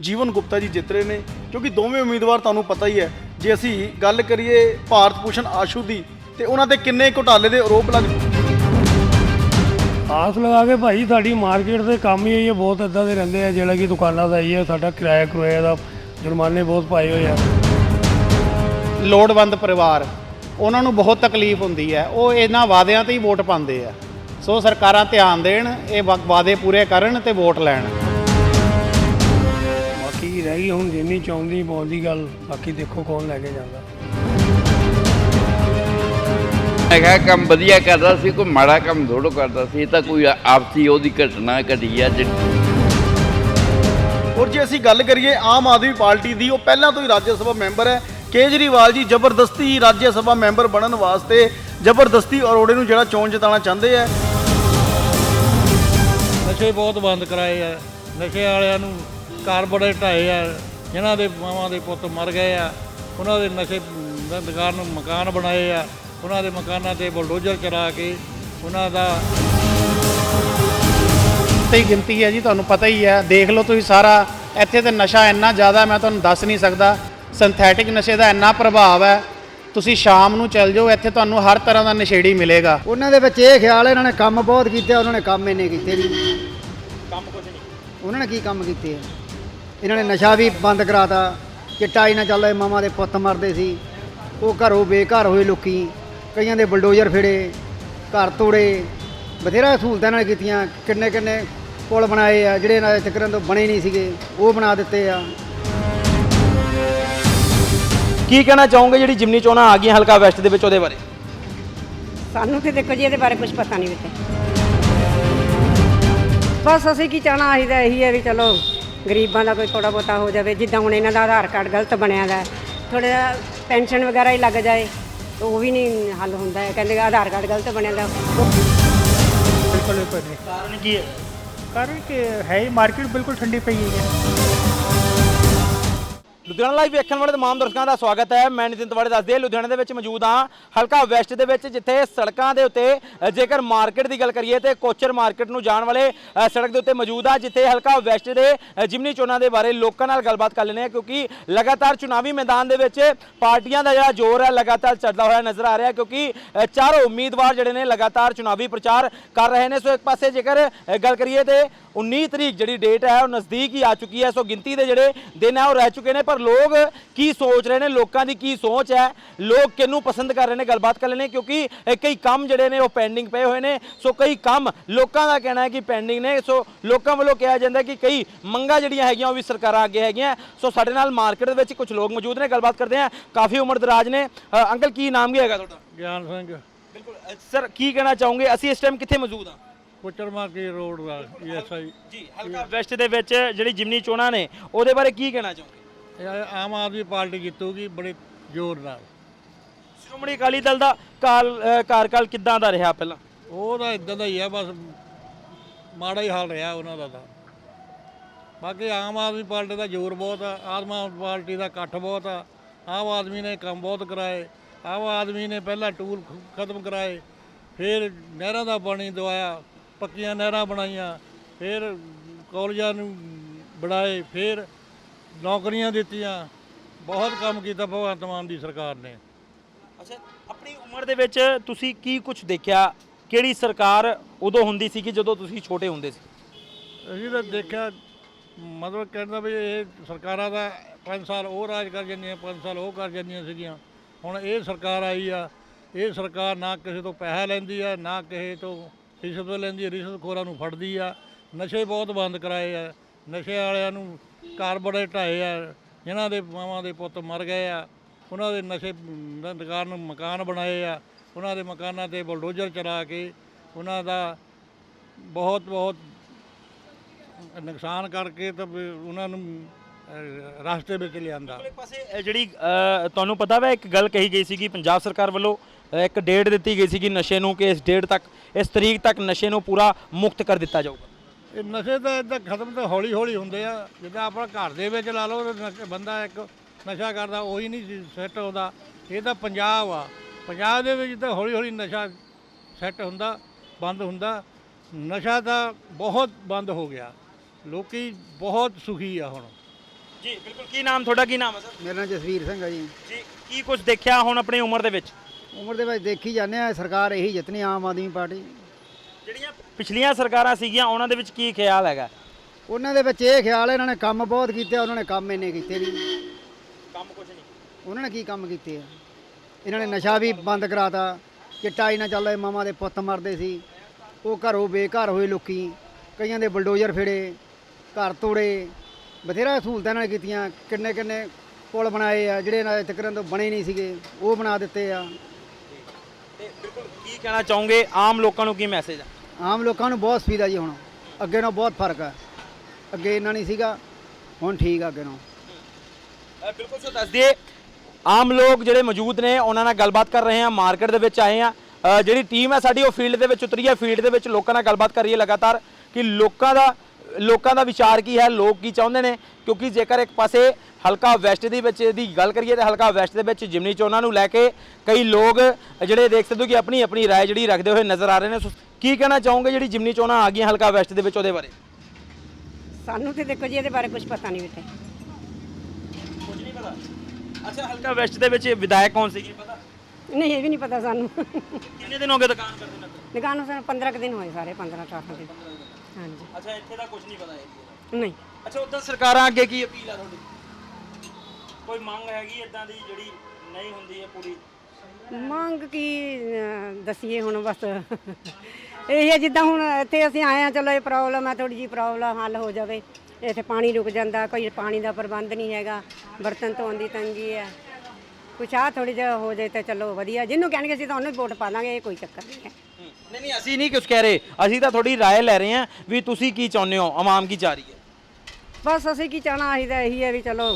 ਜੀਵਨ ਗੁਪਤਾ ਜੀ ਜਿੱਤ ਰਹੇ ਨੇ ਕਿਉਂਕਿ ਦੋਵੇਂ ਉਮੀਦਵਾਰ ਤੁਹਾਨੂੰ ਪਤਾ ਹੀ ਹੈ ਜੇ ਅਸੀਂ ਗੱਲ ਕਰੀਏ ਭਾਰਤ ਭੂਸ਼ਣ ਆਸ਼ੂ ਦੀ ਤੇ ਉਹਨਾਂ ਤੇ ਕਿੰਨੇ ਘੁਟਾਲੇ ਦੇ ਆਰੋਪ ਲੱਗ ਆਸ ਲਗਾ ਕੇ ਭਾਈ ਸਾਡੀ ਮਾਰਕੀਟ ਦੇ ਕੰਮ ਹੀ ਇਹ ਬਹੁਤ ਇਦਾਂ ਦੇ ਰਹਿੰਦੇ ਆ ਜਿਹੜਾ ਕਿ ਦੁਕਾਨਾਂ ਦਾ ਹੀ ਹੈ ਸਾਡਾ ਕਿਰਾਇਆ ਕਰੋਇਆ ਦਾ ਜੁਰਮਾਨੇ ਬਹੁਤ ਪਾਏ ਹੋਏ ਆ। ਲੋੜਵੰਦ ਪਰਿਵਾਰ ਉਹਨਾਂ ਨੂੰ ਬਹੁਤ ਤਕਲੀਫ ਹੁੰਦੀ ਹੈ ਉਹ ਇਹਨਾਂ ਵਾਅਦਿਆਂ ਤੇ ਹੀ ਵੋਟ ਪਾਉਂਦੇ ਆ। ਸੋ ਸਰਕਾਰਾਂ ਧਿਆਨ ਦੇਣ ਇਹ ਵਾਅਦੇ ਪੂਰੇ ਕਰਨ ਤੇ ਵੋਟ ਲੈਣ। ਰਹਿ ਗਈ ਹੁਣ ਜਿੰਨੀ ਚਾਹੁੰਦੀ ਬੋਲਦੀ ਗੱਲ ਬਾਕੀ ਦੇਖੋ ਕੌਣ ਲੈ ਕੇ ਜਾਂਦਾ। ਮੈਂ ਕਿਹਾ ਕੰਮ ਵਧੀਆ ਕਰਦਾ ਸੀ ਕੋਈ ਮਾੜਾ ਕੰਮ ਥੋੜ੍ਹਾ ਕਰਦਾ ਸੀ ਇਹ ਤਾਂ ਕੋਈ ਆਪਸੀ ਉਹਦੀ ਘਟਨਾ ਘਟੀ ਆ ਜਿਹੜੀ ਔਰ ਜੇ ਅਸੀਂ ਗੱਲ ਕਰੀਏ ਆਮ ਆਦਮੀ ਪਾਰਟੀ ਦੀ ਉਹ ਪਹਿਲਾਂ ਤੋਂ ਹੀ ਰਾਜ ਸਭਾ ਮੈਂਬਰ ਹੈ। ਕੇਜਰੀਵਾਲ ਜੀ ਜ਼ਬਰਦਸਤੀ ਰਾਜ ਸਭਾ ਮੈਂਬਰ ਬਣਨ ਵਾਸਤੇ ਜ਼ਬਰਦਸਤੀ ਅਰੋੜੇ ਨੂੰ ਜਿਹੜਾ ਚੋਣ ਜਿਤਾਉਣਾ ਚਾਹੁੰਦੇ ਆ। ਨਸ਼ੇ ਬਹੁਤ ਬੰਦ ਕਰਾਏ ਆ ਨਸ਼ੇ ਵਾਲਿਆਂ ਨੂੰ ਘਰ ਬੜੇ ਢਾਏ ਆ ਜਿਨ੍ਹਾਂ ਦੇ ਮਾਵਾਂ ਦੇ ਪੁੱਤ ਮਰ ਗਏ ਆ ਉਹਨਾਂ ਦੇ ਨਸ਼ੇ ਦ- ਦੁਕਾਨ ਨੂੰ ਮਕਾਨ ਬਣਾਏ ਆ ਉਹਨਾਂ ਦੇ ਮਕਾਨਾਂ ਤੇ ਬਲਡੋਜ਼ਰ ਚਲਾ ਕੇ ਉਹਨਾਂ ਦਾ ਤੇ ਗਿਣਤੀ ਹੈ ਜੀ ਤੁਹਾਨੂੰ ਪਤਾ ਹੀ ਹੈ ਦੇਖ ਲਓ ਤੁਸੀਂ ਸਾਰਾ ਇੱਥੇ ਤੇ ਨਸ਼ਾ ਇੰਨਾ ਜ਼ਿਆਦਾ ਮੈਂ ਤੁਹਾਨੂੰ ਦੱਸ ਨਹੀਂ ਸਕਦਾ ਸਿੰਥੈਟਿਕ ਨਸ਼ੇ ਦਾ ਇੰਨਾ ਪ੍ਰਭਾਵ ਹੈ ਤੁਸੀਂ ਸ਼ਾਮ ਨੂੰ ਚੱਲ ਜਾਓ ਇੱਥੇ ਤੁਹਾਨੂੰ ਹਰ ਤਰ੍ਹਾਂ ਦਾ ਨਸ਼ੇੜੀ ਮਿਲੇਗਾ। ਉਹਨਾਂ ਦੇ ਵਿੱਚ ਇਹ ਖਿਆਲ ਹੈ ਇਹਨਾਂ ਨੇ ਕੰਮ ਬਹੁਤ ਕੀਤੇ ਉਹਨਾਂ ਨੇ ਕੰਮ ਇੰਨੇ ਕੀਤੇ ਨਹੀਂ। ਕੰਮ ਕੁਝ ਨਹੀਂ। ਉਹਨਾਂ ਨੇ ਕੀ ਕੰਮ ਕੀਤੇ ਆ? ਇਹਨਾਂ ਨੇ ਨਸ਼ਾ ਵੀ ਬੰਦ ਕਰਾਤਾ ਚਿੱਟਾ ਹੀ ਨਾ ਚੱਲਦਾ ਮਾਮਾ ਦੇ ਪੁੱਤ ਮਰਦੇ ਸੀ। ਉਹ ਘਰੋਂ ਬੇਘਰ ਹੋਏ ਲੋਕੀ ਕਈਆਂ ਦੇ ਬਲਡੋਜ਼ਰ ਫੇੜੇ ਘਰ ਤੋੜੇ ਬਥੇਰਾ ਸਹੂਲਤਾਂ ਨਾਲ ਕੀਤੀਆਂ ਕਿੰਨੇ ਕਿੰਨੇ ਪੁਲ ਬਣਾਏ ਆ ਜਿਹੜੇ ਇਹਨਾਂ ਦੇ ਚੱਕਰਾਂ ਤੋਂ ਬਣੇ ਨਹੀਂ ਸੀਗੇ ਉਹ ਬਣਾ ਦਿੱਤੇ ਆ। ਕੀ ਕਹਿਣਾ ਚਾਹੋਗੇ ਜਿਹੜੀ ਜਿਮਨੀ ਚੋਣਾਂ ਆ ਗਈਆਂ ਹਲਕਾ ਵੈਸਟ ਦੇ ਵਿੱਚ ਉਹਦੇ ਬਾਰੇ? ਸਾਨੂੰ ਤੇ ਦੇਖੋ ਜੀ ਇਹਦੇ ਬਾਰੇ ਕੁਝ ਪਤਾ ਨਹੀਂ ਬੇਟੇ ਬਸ ਅਸੀਂ ਕੀ ਚਾਹਣਾ ਤਾਂ ਇਹੀ ਹੈ ਵੀ ਚਲੋ ਗਰੀਬਾਂ ਦਾ ਕੋਈ ਥੋੜਾ ਬਹੁਤਾ ਹੋ ਜਾਵੇ, ਜਿੱਦਾਂ ਹੁਣ ਇਹਨਾਂ ਦਾ ਆਧਾਰ ਕਾਰਡ ਗਲਤ ਬਣਿਆ ਦਾ ਥੋੜਾ ਜਿਹਾ ਪੈਨਸ਼ਨ ਵਗੈਰਾ ਹੀ ਲੱਗ ਜਾਏ ਉਹ ਵੀ ਨਹੀਂ ਹੱਲ ਹੁੰਦਾ ਹੈ, ਕਹਿੰਦੇ ਆਧਾਰ ਕਾਰਡ ਗਲਤ ਬਣਿਆ ਦਾ। ਬਿਲਕੁਲ ਕਾਰਨ ਕੀ ਹੈ? ਕਾਰਨ ਕਿ ਹੈ ਹੀ, ਮਾਰਕੀਟ ਬਿਲਕੁਲ ਠੰਡੀ ਪਈ ਹੈ। ਲੁਧਿਆਣਾ ਲਾਈਵ ਵੇਖਣ ਵਾਲੇ ਤਮਾਮ ਦਰਸ਼ਕਾਂ ਦਾ ਸਵਾਗਤ ਹੈ। ਮੈਂ ਨਿਤਿਨ ਤਵਾੜੇ ਦੱਸਦੇ ਲੁਧਿਆਣਾ ਦੇ ਵਿੱਚ ਮੌਜੂਦ ਹਾਂ, ਹਲਕਾ ਵੈਸਟ ਦੇ ਵਿੱਚ, ਜਿੱਥੇ ਸੜਕਾਂ ਦੇ ਉੱਤੇ ਜੇਕਰ ਮਾਰਕੀਟ ਦੀ ਗੱਲ ਕਰੀਏ ਤੇ ਕੋਚਰ ਮਾਰਕੀਟ ਨੂੰ ਜਾਣ ਵਾਲੇ ਸੜਕ ਦੇ ਉੱਤੇ ਮੌਜੂਦ ਆ ਜਿੱਥੇ ਹਲਕਾ ਵੈਸਟ ਦੇ ਜਿਮਨੀ ਚੋਣਾਂ ਦੇ ਬਾਰੇ ਲੋਕਾਂ ਨਾਲ ਗੱਲਬਾਤ ਕਰ ਲੈਣੇ ਆ ਕਿਉਂਕਿ ਲਗਾਤਾਰ ਚੁਣਾਵੀ ਮੈਦਾਨ ਦੇ ਵਿੱਚ ਪਾਰਟੀਆਂ ਦਾ ਜਿਹੜਾ ਜ਼ੋਰ ਹੈ, ਲਗਾਤਾਰ ਚੱਲਦਾ ਹੋਇਆ ਨਜ਼ਰ ਆ ਰਿਹਾ, ਕਿਉਂਕਿ ਚਾਰੋਂ ਉਮੀਦਵਾਰ ਜਿਹੜੇ ਨੇ ਲਗਾਤਾਰ ਚੁਣਾਵੀ ਪ੍ਰਚਾਰ ਕਰ ਰਹੇ ਨੇ। ਸੋ ਇੱਕ ਪਾਸੇ ਜੇਕਰ ਗੱਲ ਕਰੀਏ ਤੇ 19 ਤਰੀਕ ਜਿਹੜੀ ਡੇਟ ਹੈ, ਉਹ ਨਜ਼ਦੀਕ ਹੀ ਆ ਚੁੱਕੀ ਹੈ, ਸੋ ਗਿਣਤੀ ਦੇ ਜਿਹੜੇ ਦਿਨ ਹੈ, ਉਹ ਰਹਿ ਚੁੱਕੇ ਨੇ, ਪਰ ਲੋਕ ਕੀ ਸੋਚ ਰਹੇ ਨੇ ਲੋਕਾਂ ਦੀ ਕੀ ਸੋਚ ਹੈ? ਲੋਕ ਕਿਹਨੂੰ ਪਸੰਦ ਕਰ ਰਹੇ ਨੇ? ਗੱਲਬਾਤ ਕਰ ਲੈਣੇ ਕਿਉਂਕਿ ਕਈ ਕੰਮ ਜਿਹੜੇ ਨੇ ਉਹ ਪੈਂਡਿੰਗ ਪਏ ਹੋਏ ਨੇ। ਸੋ ਕਈ ਕੰਮ ਲੋਕਾਂ ਦਾ ਕਹਿਣਾ ਹੈ ਕਿ ਪੈਂਡਿੰਗ ਨੇ। ਸੋ ਲੋਕਾਂ ਵੱਲੋਂ ਕਿਹਾ ਜਾਂਦਾ ਕਿ ਕਈ ਮੰਗਾਂ ਜਿਹੜੀਆਂ ਹੈਗੀਆਂ ਉਹ ਵੀ ਸਰਕਾਰਾਂ ਅੱਗੇ ਹੈਗੀਆਂ। ਸੋ ਸਾਡੇ ਨਾਲ ਮਾਰਕੀਟ ਦੇ ਵਿੱਚ ਕੁਝ ਲੋਕ ਮੌਜੂਦ ਨੇ ਗੱਲਬਾਤ ਕਰਦੇ ਆ ਕਾਫੀ ਉਮਰ ਦਰਾਜ ਨੇ। ਅੰਕਲ ਕੀ ਨਾਮ ਕੀ ਹੈਗਾ ਤੁਹਾਡਾ? ਗਿਆਨ ਸਿੰਘ। ਬਿਲਕੁਲ ਸਰ ਕੀ ਕਹਿਣਾ ਚਾਹੋਗੇ? ਅਸੀਂ ਇਸ ਟਾਈਮ ਕਿੱਥੇ ਮੌਜੂਦ ਹਾਂ? ਕੁਚਰ ਮਾਰਕੀਟ ਰੋਡ ਦਾ ਐਸਆਈ ਜੀ ਹਲਕਾ ਵੈਸਟ ਦੇ ਵਿੱਚ ਜਿਹੜੀ ਜਿਮਨੀ ਚੋਣਾਂ ਨੇ ਉਹਦੇ ਬਾਰੇ ਕੀ ਕਹਿਣਾ ਚਾਹੋਗੇ? ਇਹ ਆਮ ਆਦਮੀ ਪਾਰਟੀ ਜਿੱਤੂਗੀ ਬੜੇ ਜ਼ੋਰ ਨਾਲ। ਸ਼੍ਰੋਮਣੀ ਅਕਾਲੀ ਦਲ ਦਾ ਕਾਲ ਅ, ਕਾਰਕਾਲ ਕਿੱਦਾਂ ਦਾ ਰਿਹਾ ਪਹਿਲਾਂ? ਉਹ ਤਾਂ ਇਦਾਂ ਦਾ ਹੀ ਆ ਬਸ ਮਾੜਾ ਹੀ ਹਾਲ ਰਿਹਾ ਉਹਨਾਂ ਦਾ ਤਾਂ। ਬਾਕੀ ਆਮ ਆਦਮੀ ਪਾਰਟੀ ਦਾ ਜ਼ੋਰ ਬਹੁਤ ਆ ਆਮ ਆਦਮੀ ਪਾਰਟੀ ਦਾ ਇਕੱਠ ਬਹੁਤ ਆ। ਆਮ ਆਦਮੀ ਨੇ ਕੰਮ ਬਹੁਤ ਕਰਾਏ ਆਮ ਆਦਮੀ ਨੇ ਪਹਿਲਾਂ ਟੂਲ ਖ- ਖਤਮ ਕਰਾਏ ਫਿਰ ਨਹਿਰਾਂ ਦਾ ਪਾਣੀ ਦਵਾਇਆ ਪੱਕੀਆਂ ਨਹਿਰਾਂ ਬਣਾਈਆਂ ਫਿਰ ਕਾਲਜਾਂ ਨੂੰ ਬਣਾਏ ਫਿਰ ਨੌਕਰੀਆਂ ਦਿੱਤੀਆਂ ਬਹੁਤ ਕੰਮ ਕੀਤਾ ਭਗਵੰਤ ਮਾਨ ਦੀ ਸਰਕਾਰ ਨੇ। ਅੱਛਾ ਆਪਣੀ ਉਮਰ ਦੇ ਵਿੱਚ ਤੁਸੀਂ ਕੀ ਕੁਝ ਦੇਖਿਆ? ਕਿਹੜੀ ਸਰਕਾਰ ਉਦੋਂ ਹੁੰਦੀ ਸੀ ਕਿ ਜਦੋਂ ਤੁਸੀਂ ਛੋਟੇ ਹੁੰਦੇ ਸੀ? ਅਸੀਂ ਤਾਂ ਦੇਖਿਆ ਮਤਲਬ ਕਹਿੰਦਾ ਵੀ ਇਹ ਸਰਕਾਰਾਂ ਦਾ 5 ਸਾਲ ਉਹ ਰਾਜ ਕਰ ਜਾਂਦੀਆਂ 5 ਸਾਲ ਉਹ ਕਰ ਜਾਂਦੀਆਂ ਸੀਗੀਆਂ। ਹੁਣ ਇਹ ਸਰਕਾਰ ਆਈ ਆ ਇਹ ਸਰਕਾਰ ਨਾ ਕਿਸੇ ਤੋਂ ਪੈਸਾ ਲੈਂਦੀ ਆ ਨਾ ਕਿਸੇ ਤੋਂ ਰਿਸ਼ਵਤ ਲੈਂਦੀ ਰਿਸ਼ਵਤਖੋਰਾਂ ਨੂੰ ਫੜਦੀ ਆ। ਨਸ਼ੇ ਬਹੁਤ ਬੰਦ ਕਰਾਏ ਆ। ਨਸ਼ੇ ਵਾਲਿਆਂ ਨੂੰ ਘਰ ਬੜੇ ਢਾਏ ਆ ਜਿਨ੍ਹਾਂ ਦੇ ਮਾਵਾਂ ਦੇ ਪੁੱਤ ਮਰ ਗਏ ਆ ਉਹਨਾਂ ਦੇ ਨਸ਼ੇ ਦ- ਦੁਕਾਨ ਮਕਾਨ ਬਣਾਏ ਆ ਉਹਨਾਂ ਦੇ ਮਕਾਨਾਂ ਤੇ ਬਲਡੋਜ਼ਰ ਚਲਾ ਕੇ ਉਹਨਾਂ ਦਾ ਬਹੁਤ ਬਹੁਤ ਨੁਕਸਾਨ ਕਰਕੇ ਤਾਂ ਉਹਨਾਂ ਨੂੰ ਅਹ, ਵਿੱਚ ਲਿਆਂਦਾ। ਇੱਕ ਪਾਸੇ ਜਿਹੜੀ ਤੁਹਾਨੂੰ ਪਤਾ ਵਾ ਇੱਕ ਗੱਲ ਕਹੀ ਗਈ ਸੀ ਕਿ ਪੰਜਾਬ ਸਰਕਾਰ ਵੱਲੋਂ ਇੱਕ ਡੇਟ ਦਿੱਤੀ ਗਈ ਸੀ ਕਿ ਨਸ਼ੇ ਨੂੰ ਕਿ ਇਸ ਡੇਟ ਤੱਕ ਇਸ ਤਰੀਕ ਤੱਕ ਨਸ਼ੇ ਨੂੰ ਪੂਰਾ ਮੁਕਤ ਕਰ ਦਿੱਤਾ ਜਾਊਗਾ। ਇਹ ਨਸ਼ੇ ਤਾਂ ਇਦਾਂ ਖਤਮ ਤਾਂ ਹੌਲੀ ਹੌਲੀ ਹੁੰਦੇ ਆ। ਜਿੱਦਾਂ ਆਪਣਾ ਘਰ ਦੇ ਵਿੱਚ ਲਾ ਲਓ ਨਸ਼ੇ- ਬੰਦਾ ਇੱਕ ਨਸ਼ਾ ਕਰਦਾ ਉਹੀ ਨਹੀਂ ਸੈੱਟ ਹੁੰਦਾ। ਇਹ ਤਾਂ ਪੰਜਾਬ ਆ। ਪੰਜਾਬ ਦੇ ਵਿੱਚ ਤਾਂ ਹੌਲੀ ਹੌਲੀ ਨਸ਼ਾ ਸੈੱਟ ਹੁੰਦਾ ਬੰਦ ਹੁੰਦਾ। ਨਸ਼ਾ ਤਾਂ ਬਹੁਤ ਬੰਦ ਹੋ ਗਿਆ। ਲੋਕੀ ਬਹੁਤ ਸੁਖੀ ਆ ਹੁਣ। ਜੀ ਬਿਲਕੁਲ। ਕੀ ਨਾਮ ਤੁਹਾਡਾ ਕੀ ਨਾਮ ਹੈ ਸਰ? ਮੇਰਾ ਨਾਮ ਜਸਵੀਰ ਸਿੰਘ ਹੈ ਜੀ। ਜੀ ਕੀ ਕੁਝ ਦੇਖਿਆ ਹੁਣ ਆਪਣੀ ਉਮਰ ਦੇ ਵਿੱਚ? ਉਮਰ ਦੇ ਵਿੱਚ ਦੇਖੀ ਜਾਂਦੇ ਆ ਸਰਕਾਰ ਇਹੀ ਜਿੱਤਣੀ ਆਮ ਆਦਮੀ ਪਾਰਟੀ। ਜਿਹੜੀਆਂ ਪਿਛਲੀਆਂ ਸਰਕਾਰਾਂ ਸੀਗੀਆਂ ਉਹਨਾਂ ਦੇ ਵਿੱਚ ਕੀ ਖਿਆਲ ਹੈਗਾ? ਉਹਨਾਂ ਦੇ ਵਿੱਚ ਇਹ ਖਿਆਲ ਹੈ, ਇਹਨਾਂ ਨੇ ਕੰਮ ਬਹੁਤ ਕੀਤੇ ਉਹਨਾਂ ਨੇ ਕੰਮ ਇੰਨੇ ਕੀਤੇ ਨਹੀਂ। ਕੰਮ ਕੁਝ ਨਹੀਂ। ਉਹਨਾਂ ਨੇ ਕੀ ਕੰਮ ਕੀਤੇ ਆ? ਇਹਨਾਂ ਨੇ ਨਸ਼ਾ ਵੀ ਬੰਦ ਕਰਾਤਾ ਚਿੱਟਾ ਹੀ ਨਾ ਚੱਲਦਾ ਮਾਮਾ ਦੇ ਪੁੱਤ ਮਰਦੇ ਸੀ। ਉਹ ਘਰੋਂ ਬੇਘਰ ਹੋਏ ਲੋਕੀ ਕਈਆਂ ਦੇ ਬਲਡੋਜ਼ਰ ਫੇੜੇ ਘਰ ਤੋੜੇ। ਬਥੇਰਾ ਸਹੂਲਤਾਂ ਨਾਲ ਕੀਤੀਆਂ ਕਿੰਨੇ ਕਿੰਨੇ ਪੁਲ ਬਣਾਏ ਆ ਜਿਹੜੇ ਨਾਲ ਤੱਕਰਨ ਤੋਂ ਬਣੇ ਨਹੀਂ ਸੀਗੇ ਉਹ ਬਣਾ ਦਿੱਤੇ ਆ। ਤੇ ਬਿਲਕੁਲ ਕੀ ਕਹਿਣਾ ਚਾਹੋਗੇ? ਆਮ ਲੋਕਾਂ ਨੂੰ ਕੀ ਮੈਸੇਜ ਆ? ਆਮ ਲੋਕਾਂ ਨੂੰ ਬਹੁਤ ਸੁਵਿਧਾ ਜੀ ਹੁਣ। ਅੱਗੇ ਨਾਲ ਬਹੁਤ ਫ਼ਰਕ ਹੈ ਅੱਗੇ ਇੰਨਾ ਨਹੀਂ ਸੀਗਾ ਹੁਣ ਠੀਕ ਆ ਅੱਗੇ ਨਾਲੋਂ। ਅ, ਬਿਲਕੁਲ ਸੋ ਦੱਸ ਦਈਏ ਆਮ ਲੋਕ ਜਿਹੜੇ ਮੌਜੂਦ ਨੇ ਉਹਨਾਂ ਨਾਲ ਗੱਲਬਾਤ ਕਰ ਰਹੇ ਹਾਂ ਮਾਰਕੀਟ ਦੇ ਵਿੱਚ ਆਏ ਹਾਂ। ਜਿਹੜੀ ਟੀਮ ਹੈ ਸਾਡੀ ਉਹ ਫੀਲਡ ਦੇ ਵਿੱਚ ਉਤਰੀ ਹੈ। ਫੀਲਡ ਦੇ ਵਿੱਚ ਲੋਕਾਂ ਨਾਲ ਗੱਲਬਾਤ ਕਰ ਰਹੀ ਹੈ ਲਗਾਤਾਰ ਕਿ ਲੋਕਾਂ ਦਾ ਲੋਕਾਂ ਦਾ ਵਿਚਾਰ ਕੀ ਹੈ ਲੋਕ ਕੀ ਚਾਹੁੰਦੇ ਨੇ? ਕਿਉਂਕਿ ਜੇਕਰ ਇੱਕ ਪਾਸੇ ਹਲਕਾ ਵੈਸਟ ਦੇ ਵਿੱਚ ਦੀ ਗੱਲ ਕਰੀਏ ਤਾਂ ਹਲਕਾ ਵੈਸਟ ਦੇ ਵਿੱਚ ਜਿਮਨੀ ਚੋਣਾਂ ਨੂੰ ਲੈ ਕੇ ਕਈ ਲੋਕ ਜਿਹੜੇ ਦੇਖ ਸਕਦੇ ਹੋ ਕਿ ਆਪਣੀ ਆਪਣੀ ਰਾਏ ਜਿਹੜੀ ਰੱਖਦੇ ਹੋਏ ਨਜ਼ਰ ਆ ਰਹੇ ਨੇ। ਕੀ ਕਹਿਣਾ ਚਾਹੋਗੇ ਜਿਹੜੀ ਜਿਮਨੀ ਚੋਣਾਂ ਆ ਗਈਆਂ ਹਲਕਾ ਵੈਸਟ ਦੇ ਵਿੱਚ ਉਹਦੇ ਬਾਰੇ? ਸਾਨੂੰ ਤੇ ਦੇਖੋ ਜੀ ਇਹਦੇ ਬਾਰੇ ਕੁਝ ਪਤਾ ਨਹੀਂ ਬੇਟੇ ਕੁਝ ਨਹੀਂ ਪਤਾ। ਅੱਛਾ ਹਲਕਾ ਵੈਸਟ ਦੇ ਵਿੱਚ ਵਿਧਾਇਕ ਕੌਣ ਸੀਗੇ ਪਤਾ ਨਹੀਂ ਇਹ ਵੀ ਨਹੀਂ ਪਤਾ ਸਾਨੂੰ। ਕਿੰਨੇ ਦਿਨ ਹੋ ਗਏ ਦੁਕਾਨ ਕਰਦੇ ਨੂੰ? ਦੁਕਾਨ ਨੂੰ ਸਾਨੂੰ 15 ਕੁ ਦਿਨ ਹੋਏ ਸਾਰੇ 15 18 ਦਿਨ। ਹਾਂਜੀ। ਅੱਛਾ ਇੱਥੇ ਦਾ ਕੁਝ ਨਹੀਂ ਪਤਾ ਹੈ ਨਹੀਂ। ਅੱਛਾ ਉਦੋਂ ਸਰਕਾਰਾਂ ਅੱਗੇ ਕੀ ਅਪੀਲ ਆ ਤੁਹਾਡੀ? ਕੋਈ ਮੰਗ ਹੈਗੀ ਇਦਾਂ ਦੀ ਜਿਹੜੀ ਨਹੀਂ ਹੁੰਦੀ ਹੈ ਪੂਰੀ? ਮੰਗ ਕੀ ਅਹ, ਦਸੀਏ ਹੁਣ ਬਸ। ਇਹ ਹੈ ਜਿੱਦਾਂ ਹੁਣ ਇੱਥੇ ਅਸੀਂ ਆਏ ਆ ਚਲੋ ਇਹ ਪ੍ਰੋਬਲਮ ਹੈ ਥੋੜੀ ਜੀ ਪ੍ਰੋਬਲਮ ਹੱਲ ਹੋ ਜਾਵੇ ਇੱਥੇ ਪਾਣੀ ਰੁਕ ਜਾਂਦਾ ਕੋਈ ਪਾਣੀ ਦਾ ਪ੍ਰਬੰਧ ਨਹੀਂ ਹੈਗਾ ਬਰਤਨ ਧੋਣ ਦੀ ਤੰਗੀ ਹੈ ਕੁਛ ਆ ਥੋੜੀ ਜਿਹਾ ਹੋ ਜਾਏ ਤਾਂ ਚਲੋ ਵਧੀਆ ਜਿਹਨੂੰ ਕਹਿਣਗੇ ਅਸੀਂ ਤਾਂ ਉਹਨੂੰ ਹੀ ਵੋਟ ਪਾ ਦਾਂਗੇ ਇਹ ਕੋਈ ਚੱਕਰ ਨਹੀਂ ਹੈ ਨਹੀਂ ਨਹੀਂ ਅਸੀਂ ਨਹੀਂ ਕੁਝ ਕਹਿ ਰਹੇ ਅਸੀਂ ਤਾਂ ਤੁਹਾਡੀ رائے ਲੈ ਰਹੇ ਹਾਂ ਵੀ ਤੁਸੀਂ ਕੀ ਚਾਹੁੰਦੇ ਹੋ ਆਵਾਮ ਕੀ ਚਾਹ ਰਹੀ ਹੈ ਬਸ ਅਸੀਂ ਕੀ ਚਾਹਣਾ ਅਸੀਂ ਤਾਂ ਇਹੀ ਹੈ ਵੀ ਚਲੋ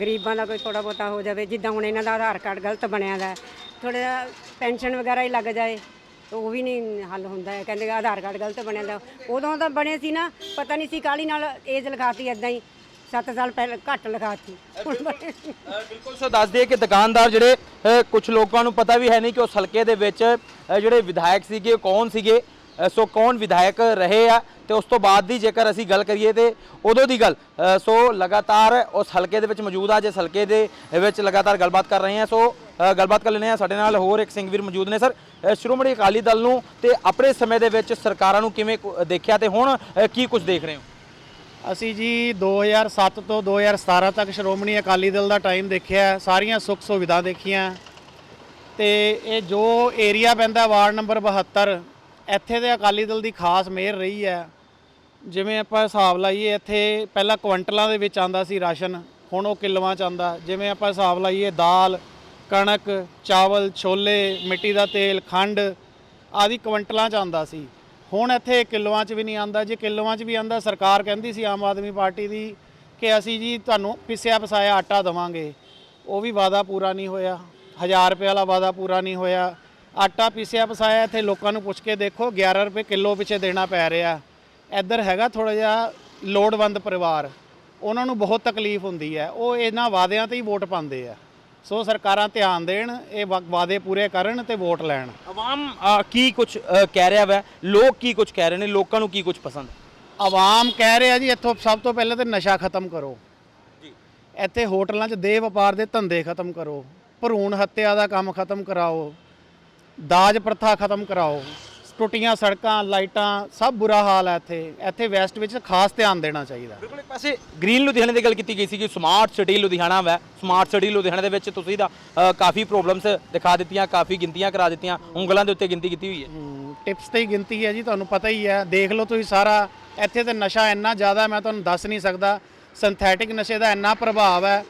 ਗਰੀਬਾਂ ਦਾ ਕੋਈ ਥੋੜਾ ਬਹੁਤਾ ਹੋ ਜਾਵੇ ਜਿੱਦਾਂ ਹੁਣ ਇਹਨਾਂ ਦਾ ਆਧਾਰ ਕਾਰਡ ਗਲਤ ਬਣਿਆ ਦਾ ਥੋੜਾ ਜਿਹਾ ਪੈਨਸ਼ਨ ਵਗੈਰਾ ਹੀ ਲੱਗ ਜਾਏ ਤਾਂ ਉਹ ਵੀ ਨਹੀਂ ਹੱਲ ਹੁੰਦਾ ਹੈ। ਕਹਿੰਦੇ ਆਧਾਰ ਕਾਰਡ ਗਲਤ ਬਣਿਆ ਦਾ ਉਦੋਂ ਤਾਂ ਬਣੇ ਸੀ ਨਾ ਪਤਾ ਨਹੀਂ ਸੀ ਕਾਲੀ ਨਾਲ ਏਜ ਲਿਖਾਤੀ ਇਦਾਂ ਹੀ 7 ਸਾਲ ਪਹਿਲਾਂ ਘੱਟ ਲਿਖਾਤੀ। ਹੁਣ ਬਣੇ ਸੀ। ਬਿਲਕੁਲ ਸੋ ਦੱਸ ਦਈਏ ਕਿ ਦੁਕਾਨਦਾਰ ਜਿਹੜੇ ਕੁਝ ਲੋਕਾਂ ਨੂੰ ਪਤਾ ਵੀ ਹੈ ਨਹੀਂ ਕਿ ਉਸ ਹਲਕੇ ਦੇ ਵਿੱਚ ਅ, ਜਿਹੜੇ ਵਿਧਾਇਕ ਸੀਗੇ ਉਹ ਕੌਣ ਸੀਗੇ? ਅ, ਸੋ ਕੌਣ ਵਿਧਾਇਕ ਰਹੇ ਆ? ਤੇ ਉਸ ਤੋਂ ਬਾਅਦ ਦੀ ਜੇਕਰ ਅਸੀਂ ਗੱਲ ਕਰੀਏ ਤੇ ਉਦੋਂ ਦੀ ਗੱਲ ਅ, ਸੋ ਲਗਾਤਾਰ ਉਸ ਹਲਕੇ ਦੇ ਵਿੱਚ ਮੌਜੂਦ ਆ ਜਿਸ ਹਲਕੇ ਦੇ ਵਿੱਚ ਲਗਾਤਾਰ ਗੱਲਬਾਤ ਕਰ ਰਹੇ ਹਾਂ ਸੋ ਅ, ਗੱਲਬਾਤ ਕਰ ਲੈਂਦੇ ਹਾਂ। ਸਾਡੇ ਨਾਲ ਹੋਰ ਇੱਕ ਸਿੰਘ ਵੀਰ ਮੌਜੂਦ ਨੇ, ਸਰ। ਸ਼੍ਰੋਮਣੀ ਅਕਾਲੀ ਦਲ ਨੂੰ ਤੇ ਆਪਣੇ ਸਮੇਂ ਦੇ ਵਿੱਚ ਸਰਕਾਰਾਂ ਨੂੰ ਕਿਵੇਂ ਦੇਖਿਆ ਤੇ ਹੁਣ ਕੀ ਕੁਝ ਦੇਖ ਰਹੇ ਹੋ? ਅਸੀਂ ਜੀ 2007 ਤੋਂ 2017 ਤੱਕ ਸ਼੍ਰੋਮਣੀ ਅਕਾਲੀ ਦਲ ਦਾ ਟਾਈਮ ਦੇਖਿਆ ਸਾਰੀਆਂ ਸੁੱਖ ਸੁਵਿਧਾ ਦੇਖੀਆਂ ਤੇ ਇਹ ਜੋ ਏਰੀਆ ਪੈਂਦਾ ਵਾਰਡ ਨੰਬਰ 72 ਇੱਥੇ ਦੇ ਅਕਾਲੀ ਦਲ ਦੀ ਖਾਸ ਮਿਹਰ ਰਹੀ ਹੈ। ਜਿਵੇਂ ਆਪਾਂ ਹਿਸਾਬ ਲਾਈਏ, ਇੱਥੇ ਪਹਿਲਾਂ ਕੁਇੰਟਲਾਂ ਦੇ ਵਿੱਚ ਆਂਦਾ ਸੀ ਰਾਸ਼ਨ, ਹੁਣ ਉਹ ਕਿਲੋਆਂ ਚ ਆਂਦਾ ਜਿਵੇਂ ਆਪਾਂ ਹਿਸਾਬ ਲਾਈਏ, ਦਾਲ ਕਣਕ, ਚਾਵਲ, ਛੋਲੇ, ਮਿੱਟੀ ਦਾ ਤੇਲ, ਖੰਡ ਆਦਿ ਕੁਇੰਟਲਾਂ ਚ ਆਂਦਾ ਸੀ। ਹੁਣ ਇੱਥੇ ਕਿਲੋਆਂ ਚ ਵੀ ਨਹੀਂ ਆਂਦਾ ਜੇ ਕਿਲੋਆਂ ਚ ਵੀ ਆਂਦਾ ਸਰਕਾਰ ਕਹਿੰਦੀ ਸੀ ਆਮ ਆਦਮੀ ਪਾਰਟੀ ਦੀ ਕਿ ਅਸੀਂ ਜੀ ਤੁਹਾਨੂੰ ਪਿਸਿਆ ਪਸਾਇਆ ਆਟਾ ਦਵਾਂਗੇ। ਉਹ ਵੀ ਵਾਅਦਾ ਪੂਰਾ ਨਹੀਂ ਹੋਇਆ। 1000 ਰੁਪਏ ਵਾਲਾ ਵਾਅਦਾ ਪੂਰਾ ਨਹੀਂ ਹੋਇਆ। ਆਟਾ ਪੀਸਿਆ ਪਸਾਇਆ, ਇੱਥੇ ਲੋਕਾਂ ਨੂੰ ਪੁੱਛ ਕੇ ਦੇਖੋ 11 ਰੁਪਏ ਕਿਲੋ ਪਿੱਛੇ ਦੇਣਾ ਪੈ ਰਿਹਾ। ਇੱਧਰ ਹੈਗਾ ਥੋੜਾ ਜਿਹਾ ਲੋੜਵੰਦ ਪਰਿਵਾਰ। ਉਹਨਾਂ ਨੂੰ ਬਹੁਤ ਤਕਲੀਫ ਹੁੰਦੀ ਹੈ। ਉਹ ਇਹਨਾਂ ਵਾਅਦਿਆਂ ਤੇ ਹੀ ਵੋਟ ਪਾਉਂਦੇ ਆ। ਸੋ ਸਰਕਾਰਾਂ ਧਿਆਨ ਦੇਣ ਇਹ ਵਾਅਦੇ ਪੂਰੇ ਕਰਨ ਤੇ ਵੋਟ ਲੈਣ। ਆਵਾਮ ਕੀ ਕੁਝ ਕਹਿ ਰਿਹਾ ਵੈ? ਲੋਕ ਕੀ ਕੁਝ ਕਹਿ ਰਹੇ ਨੇ? ਲੋਕਾਂ ਨੂੰ ਕੀ ਕੁਝ ਪਸੰਦ? ਆਵਾਮ ਕਹਿ ਰਿਹਾ ਜੀ ਇੱਥੋਂ ਸਭ ਤੋਂ ਪਹਿਲਾਂ ਤੇ ਨਸ਼ਾ ਖਤਮ ਕਰੋ। ਜੀ। ਇੱਥੇ ਹੋਟਲਾਂ 'ਚ ਦੇਹ ਵਪਾਰ ਦੇ ਧੰਦੇ ਖਤਮ ਕਰੋ। ਭਰੂਣ ਹੱਤਿਆ ਦਾ ਕੰਮ ਖਤਮ ਕਰਾਓ। ਦਾਜ ਪ੍ਰਥਾ ਖਤਮ ਕਰਾਓ। ਟੁੱਟੀਆਂ ਸੜਕਾਂ ਲਾਈਟਾਂ ਸਭ ਬੁਰਾ ਹਾਲ ਹੈ ਇੱਥੇ। ਇੱਥੇ ਵੈਸਟ ਵਿੱਚ ਖਾਸ ਧਿਆਨ ਦੇਣਾ ਚਾਹੀਦਾ। ਬਿਲਕੁਲ ਇੱਕ ਪਾਸੇ ਗ੍ਰੀਨ ਲੁਧਿਆਣੇ ਦੀ ਗੱਲ ਕੀਤੀ ਗਈ ਸੀ ਕਿ ਸਮਾਰਟ ਸਿਟੀ ਲੁਧਿਆਣਾ ਵੈ। ਸਮਾਰਟ ਸਿਟੀ ਲੁਧਿਆਣੇ ਦੇ ਵਿੱਚ ਤੁਸੀਂ ਦਾ ਕਾਫੀ ਪ੍ਰੋਬਲਮਸ ਦਿਖਾ ਦਿੱਤੀਆਂ ਕਾਫੀ ਗਿਣਤੀਆਂ ਕਰਾ ਦਿੱਤੀਆਂ ਉਂਗਲਾਂ ਦੇ ਉੱਤੇ ਗਿਣਤੀ ਕੀਤੀ ਹੋਈ ਹੈ। ਟਿਪਸ ਤੇ ਹੀ ਗਿਣਤੀ ਹੈ ਜੀ ਤੁਹਾਨੂੰ ਪਤਾ ਹੀ ਹੈ। ਦੇਖ ਲਓ ਤੁਸੀਂ ਸਾਰਾ ਇੱਥੇ ਤੇ ਨਸ਼ਾ ਇੰਨਾ ਜ਼ਿਆਦਾ ਮੈਂ ਤੁਹਾਨੂੰ ਦੱਸ ਨਹੀਂ ਸਕਦਾ। ਸਿੰਥੈਟਿਕ ਨਸ਼ੇ ਦਾ ਇੰਨਾ ਪ੍ਰਭਾਵ ਹੈ।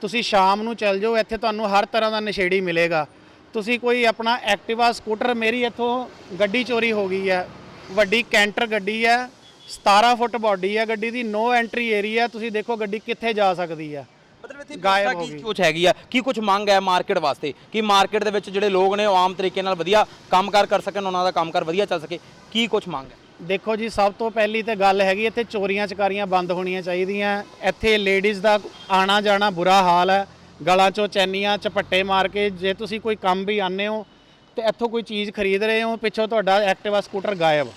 ਤੁਸੀਂ ਸ਼ਾਮ ਨੂੰ ਚੱਲ ਜਾਓ ਇੱਥੇ ਤੁਹਾਨੂੰ ਹਰ ਤਰ੍ਹਾਂ ਦਾ ਨਸ਼ੇੜੀ ਮਿਲੇਗਾ। ਤੁਸੀਂ ਕੋਈ ਆਪਣਾ ਐਕਟਿਵਾ ਸਕੂਟਰ ਮੇਰੀ ਇੱਥੋਂ ਗੱਡੀ ਚੋਰੀ ਹੋ ਗਈ ਹੈ। ਵੱਡੀ ਕੈਂਟਰ ਗੱਡੀ ਹੈ 17 ਫੁੱਟ ਬਾਡੀ ਹੈ ਗੱਡੀ ਦੀ ਨੋ ਐਂਟਰੀ ਏਰੀਆ ਤੁਸੀਂ ਦੇਖੋ ਗੱਡੀ ਕਿੱਥੇ ਜਾ ਸਕਦੀ ਹੈ। ਮਤਲਬ ਇੱਥੇ ਗਾਇਬ ਹੋ ਗਈ। ਕੁਝ ਹੈਗੀ ਆ? ਕੀ ਕੁਝ ਮੰਗ ਹੈ ਮਾਰਕੀਟ ਵਾਸਤੇ? ਕਿ ਮਾਰਕੀਟ ਦੇ ਵਿੱਚ ਜਿਹੜੇ ਲੋਕ ਨੇ ਉਹ ਆਮ ਤਰੀਕੇ ਨਾਲ ਵਧੀਆ ਕੰਮਕਾਰ ਕਰ ਸਕਣ ਉਹਨਾਂ ਦਾ ਕੰਮਕਾਰ ਵਧੀਆ ਚੱਲ ਸਕੇ? ਕੀ ਕੁਝ ਮੰਗ ਹੈ? ਦੇਖੋ ਜੀ ਸਭ ਤੋਂ ਪਹਿਲੀ ਤੇ ਗੱਲ ਹੈਗੀ ਇੱਥੇ ਚੋਰੀਆਂ ਚਕਾਰੀਆਂ ਬੰਦ ਹੋਣੀਆਂ ਚਾਹੀਦੀਆਂ। ਇੱਥੇ ਲੇਡੀਜ਼ ਦਾ ਆਣਾ ਜਾਣਾ ਬੁਰਾ ਹਾਲ ਹੈ। ਗਲਾਂ ਚੋਂ ਚੈਨੀਆਂ, ਚਪੱਟੇ ਮਾਰ ਕੇ ਜੇ ਤੁਸੀਂ ਕੋਈ ਕੰਮ ਵੀ ਆਨੇ ਹੋ ਤੇ ਇੱਥੋਂ ਕੋਈ ਚੀਜ਼ ਖਰੀਦ ਰਹੇ ਹੋ, ਪਿੱਛੋਂ ਤੁਹਾਡਾ ਐਕਟਿਵਾ ਸਕੂਟਰ ਗਾਇਬ।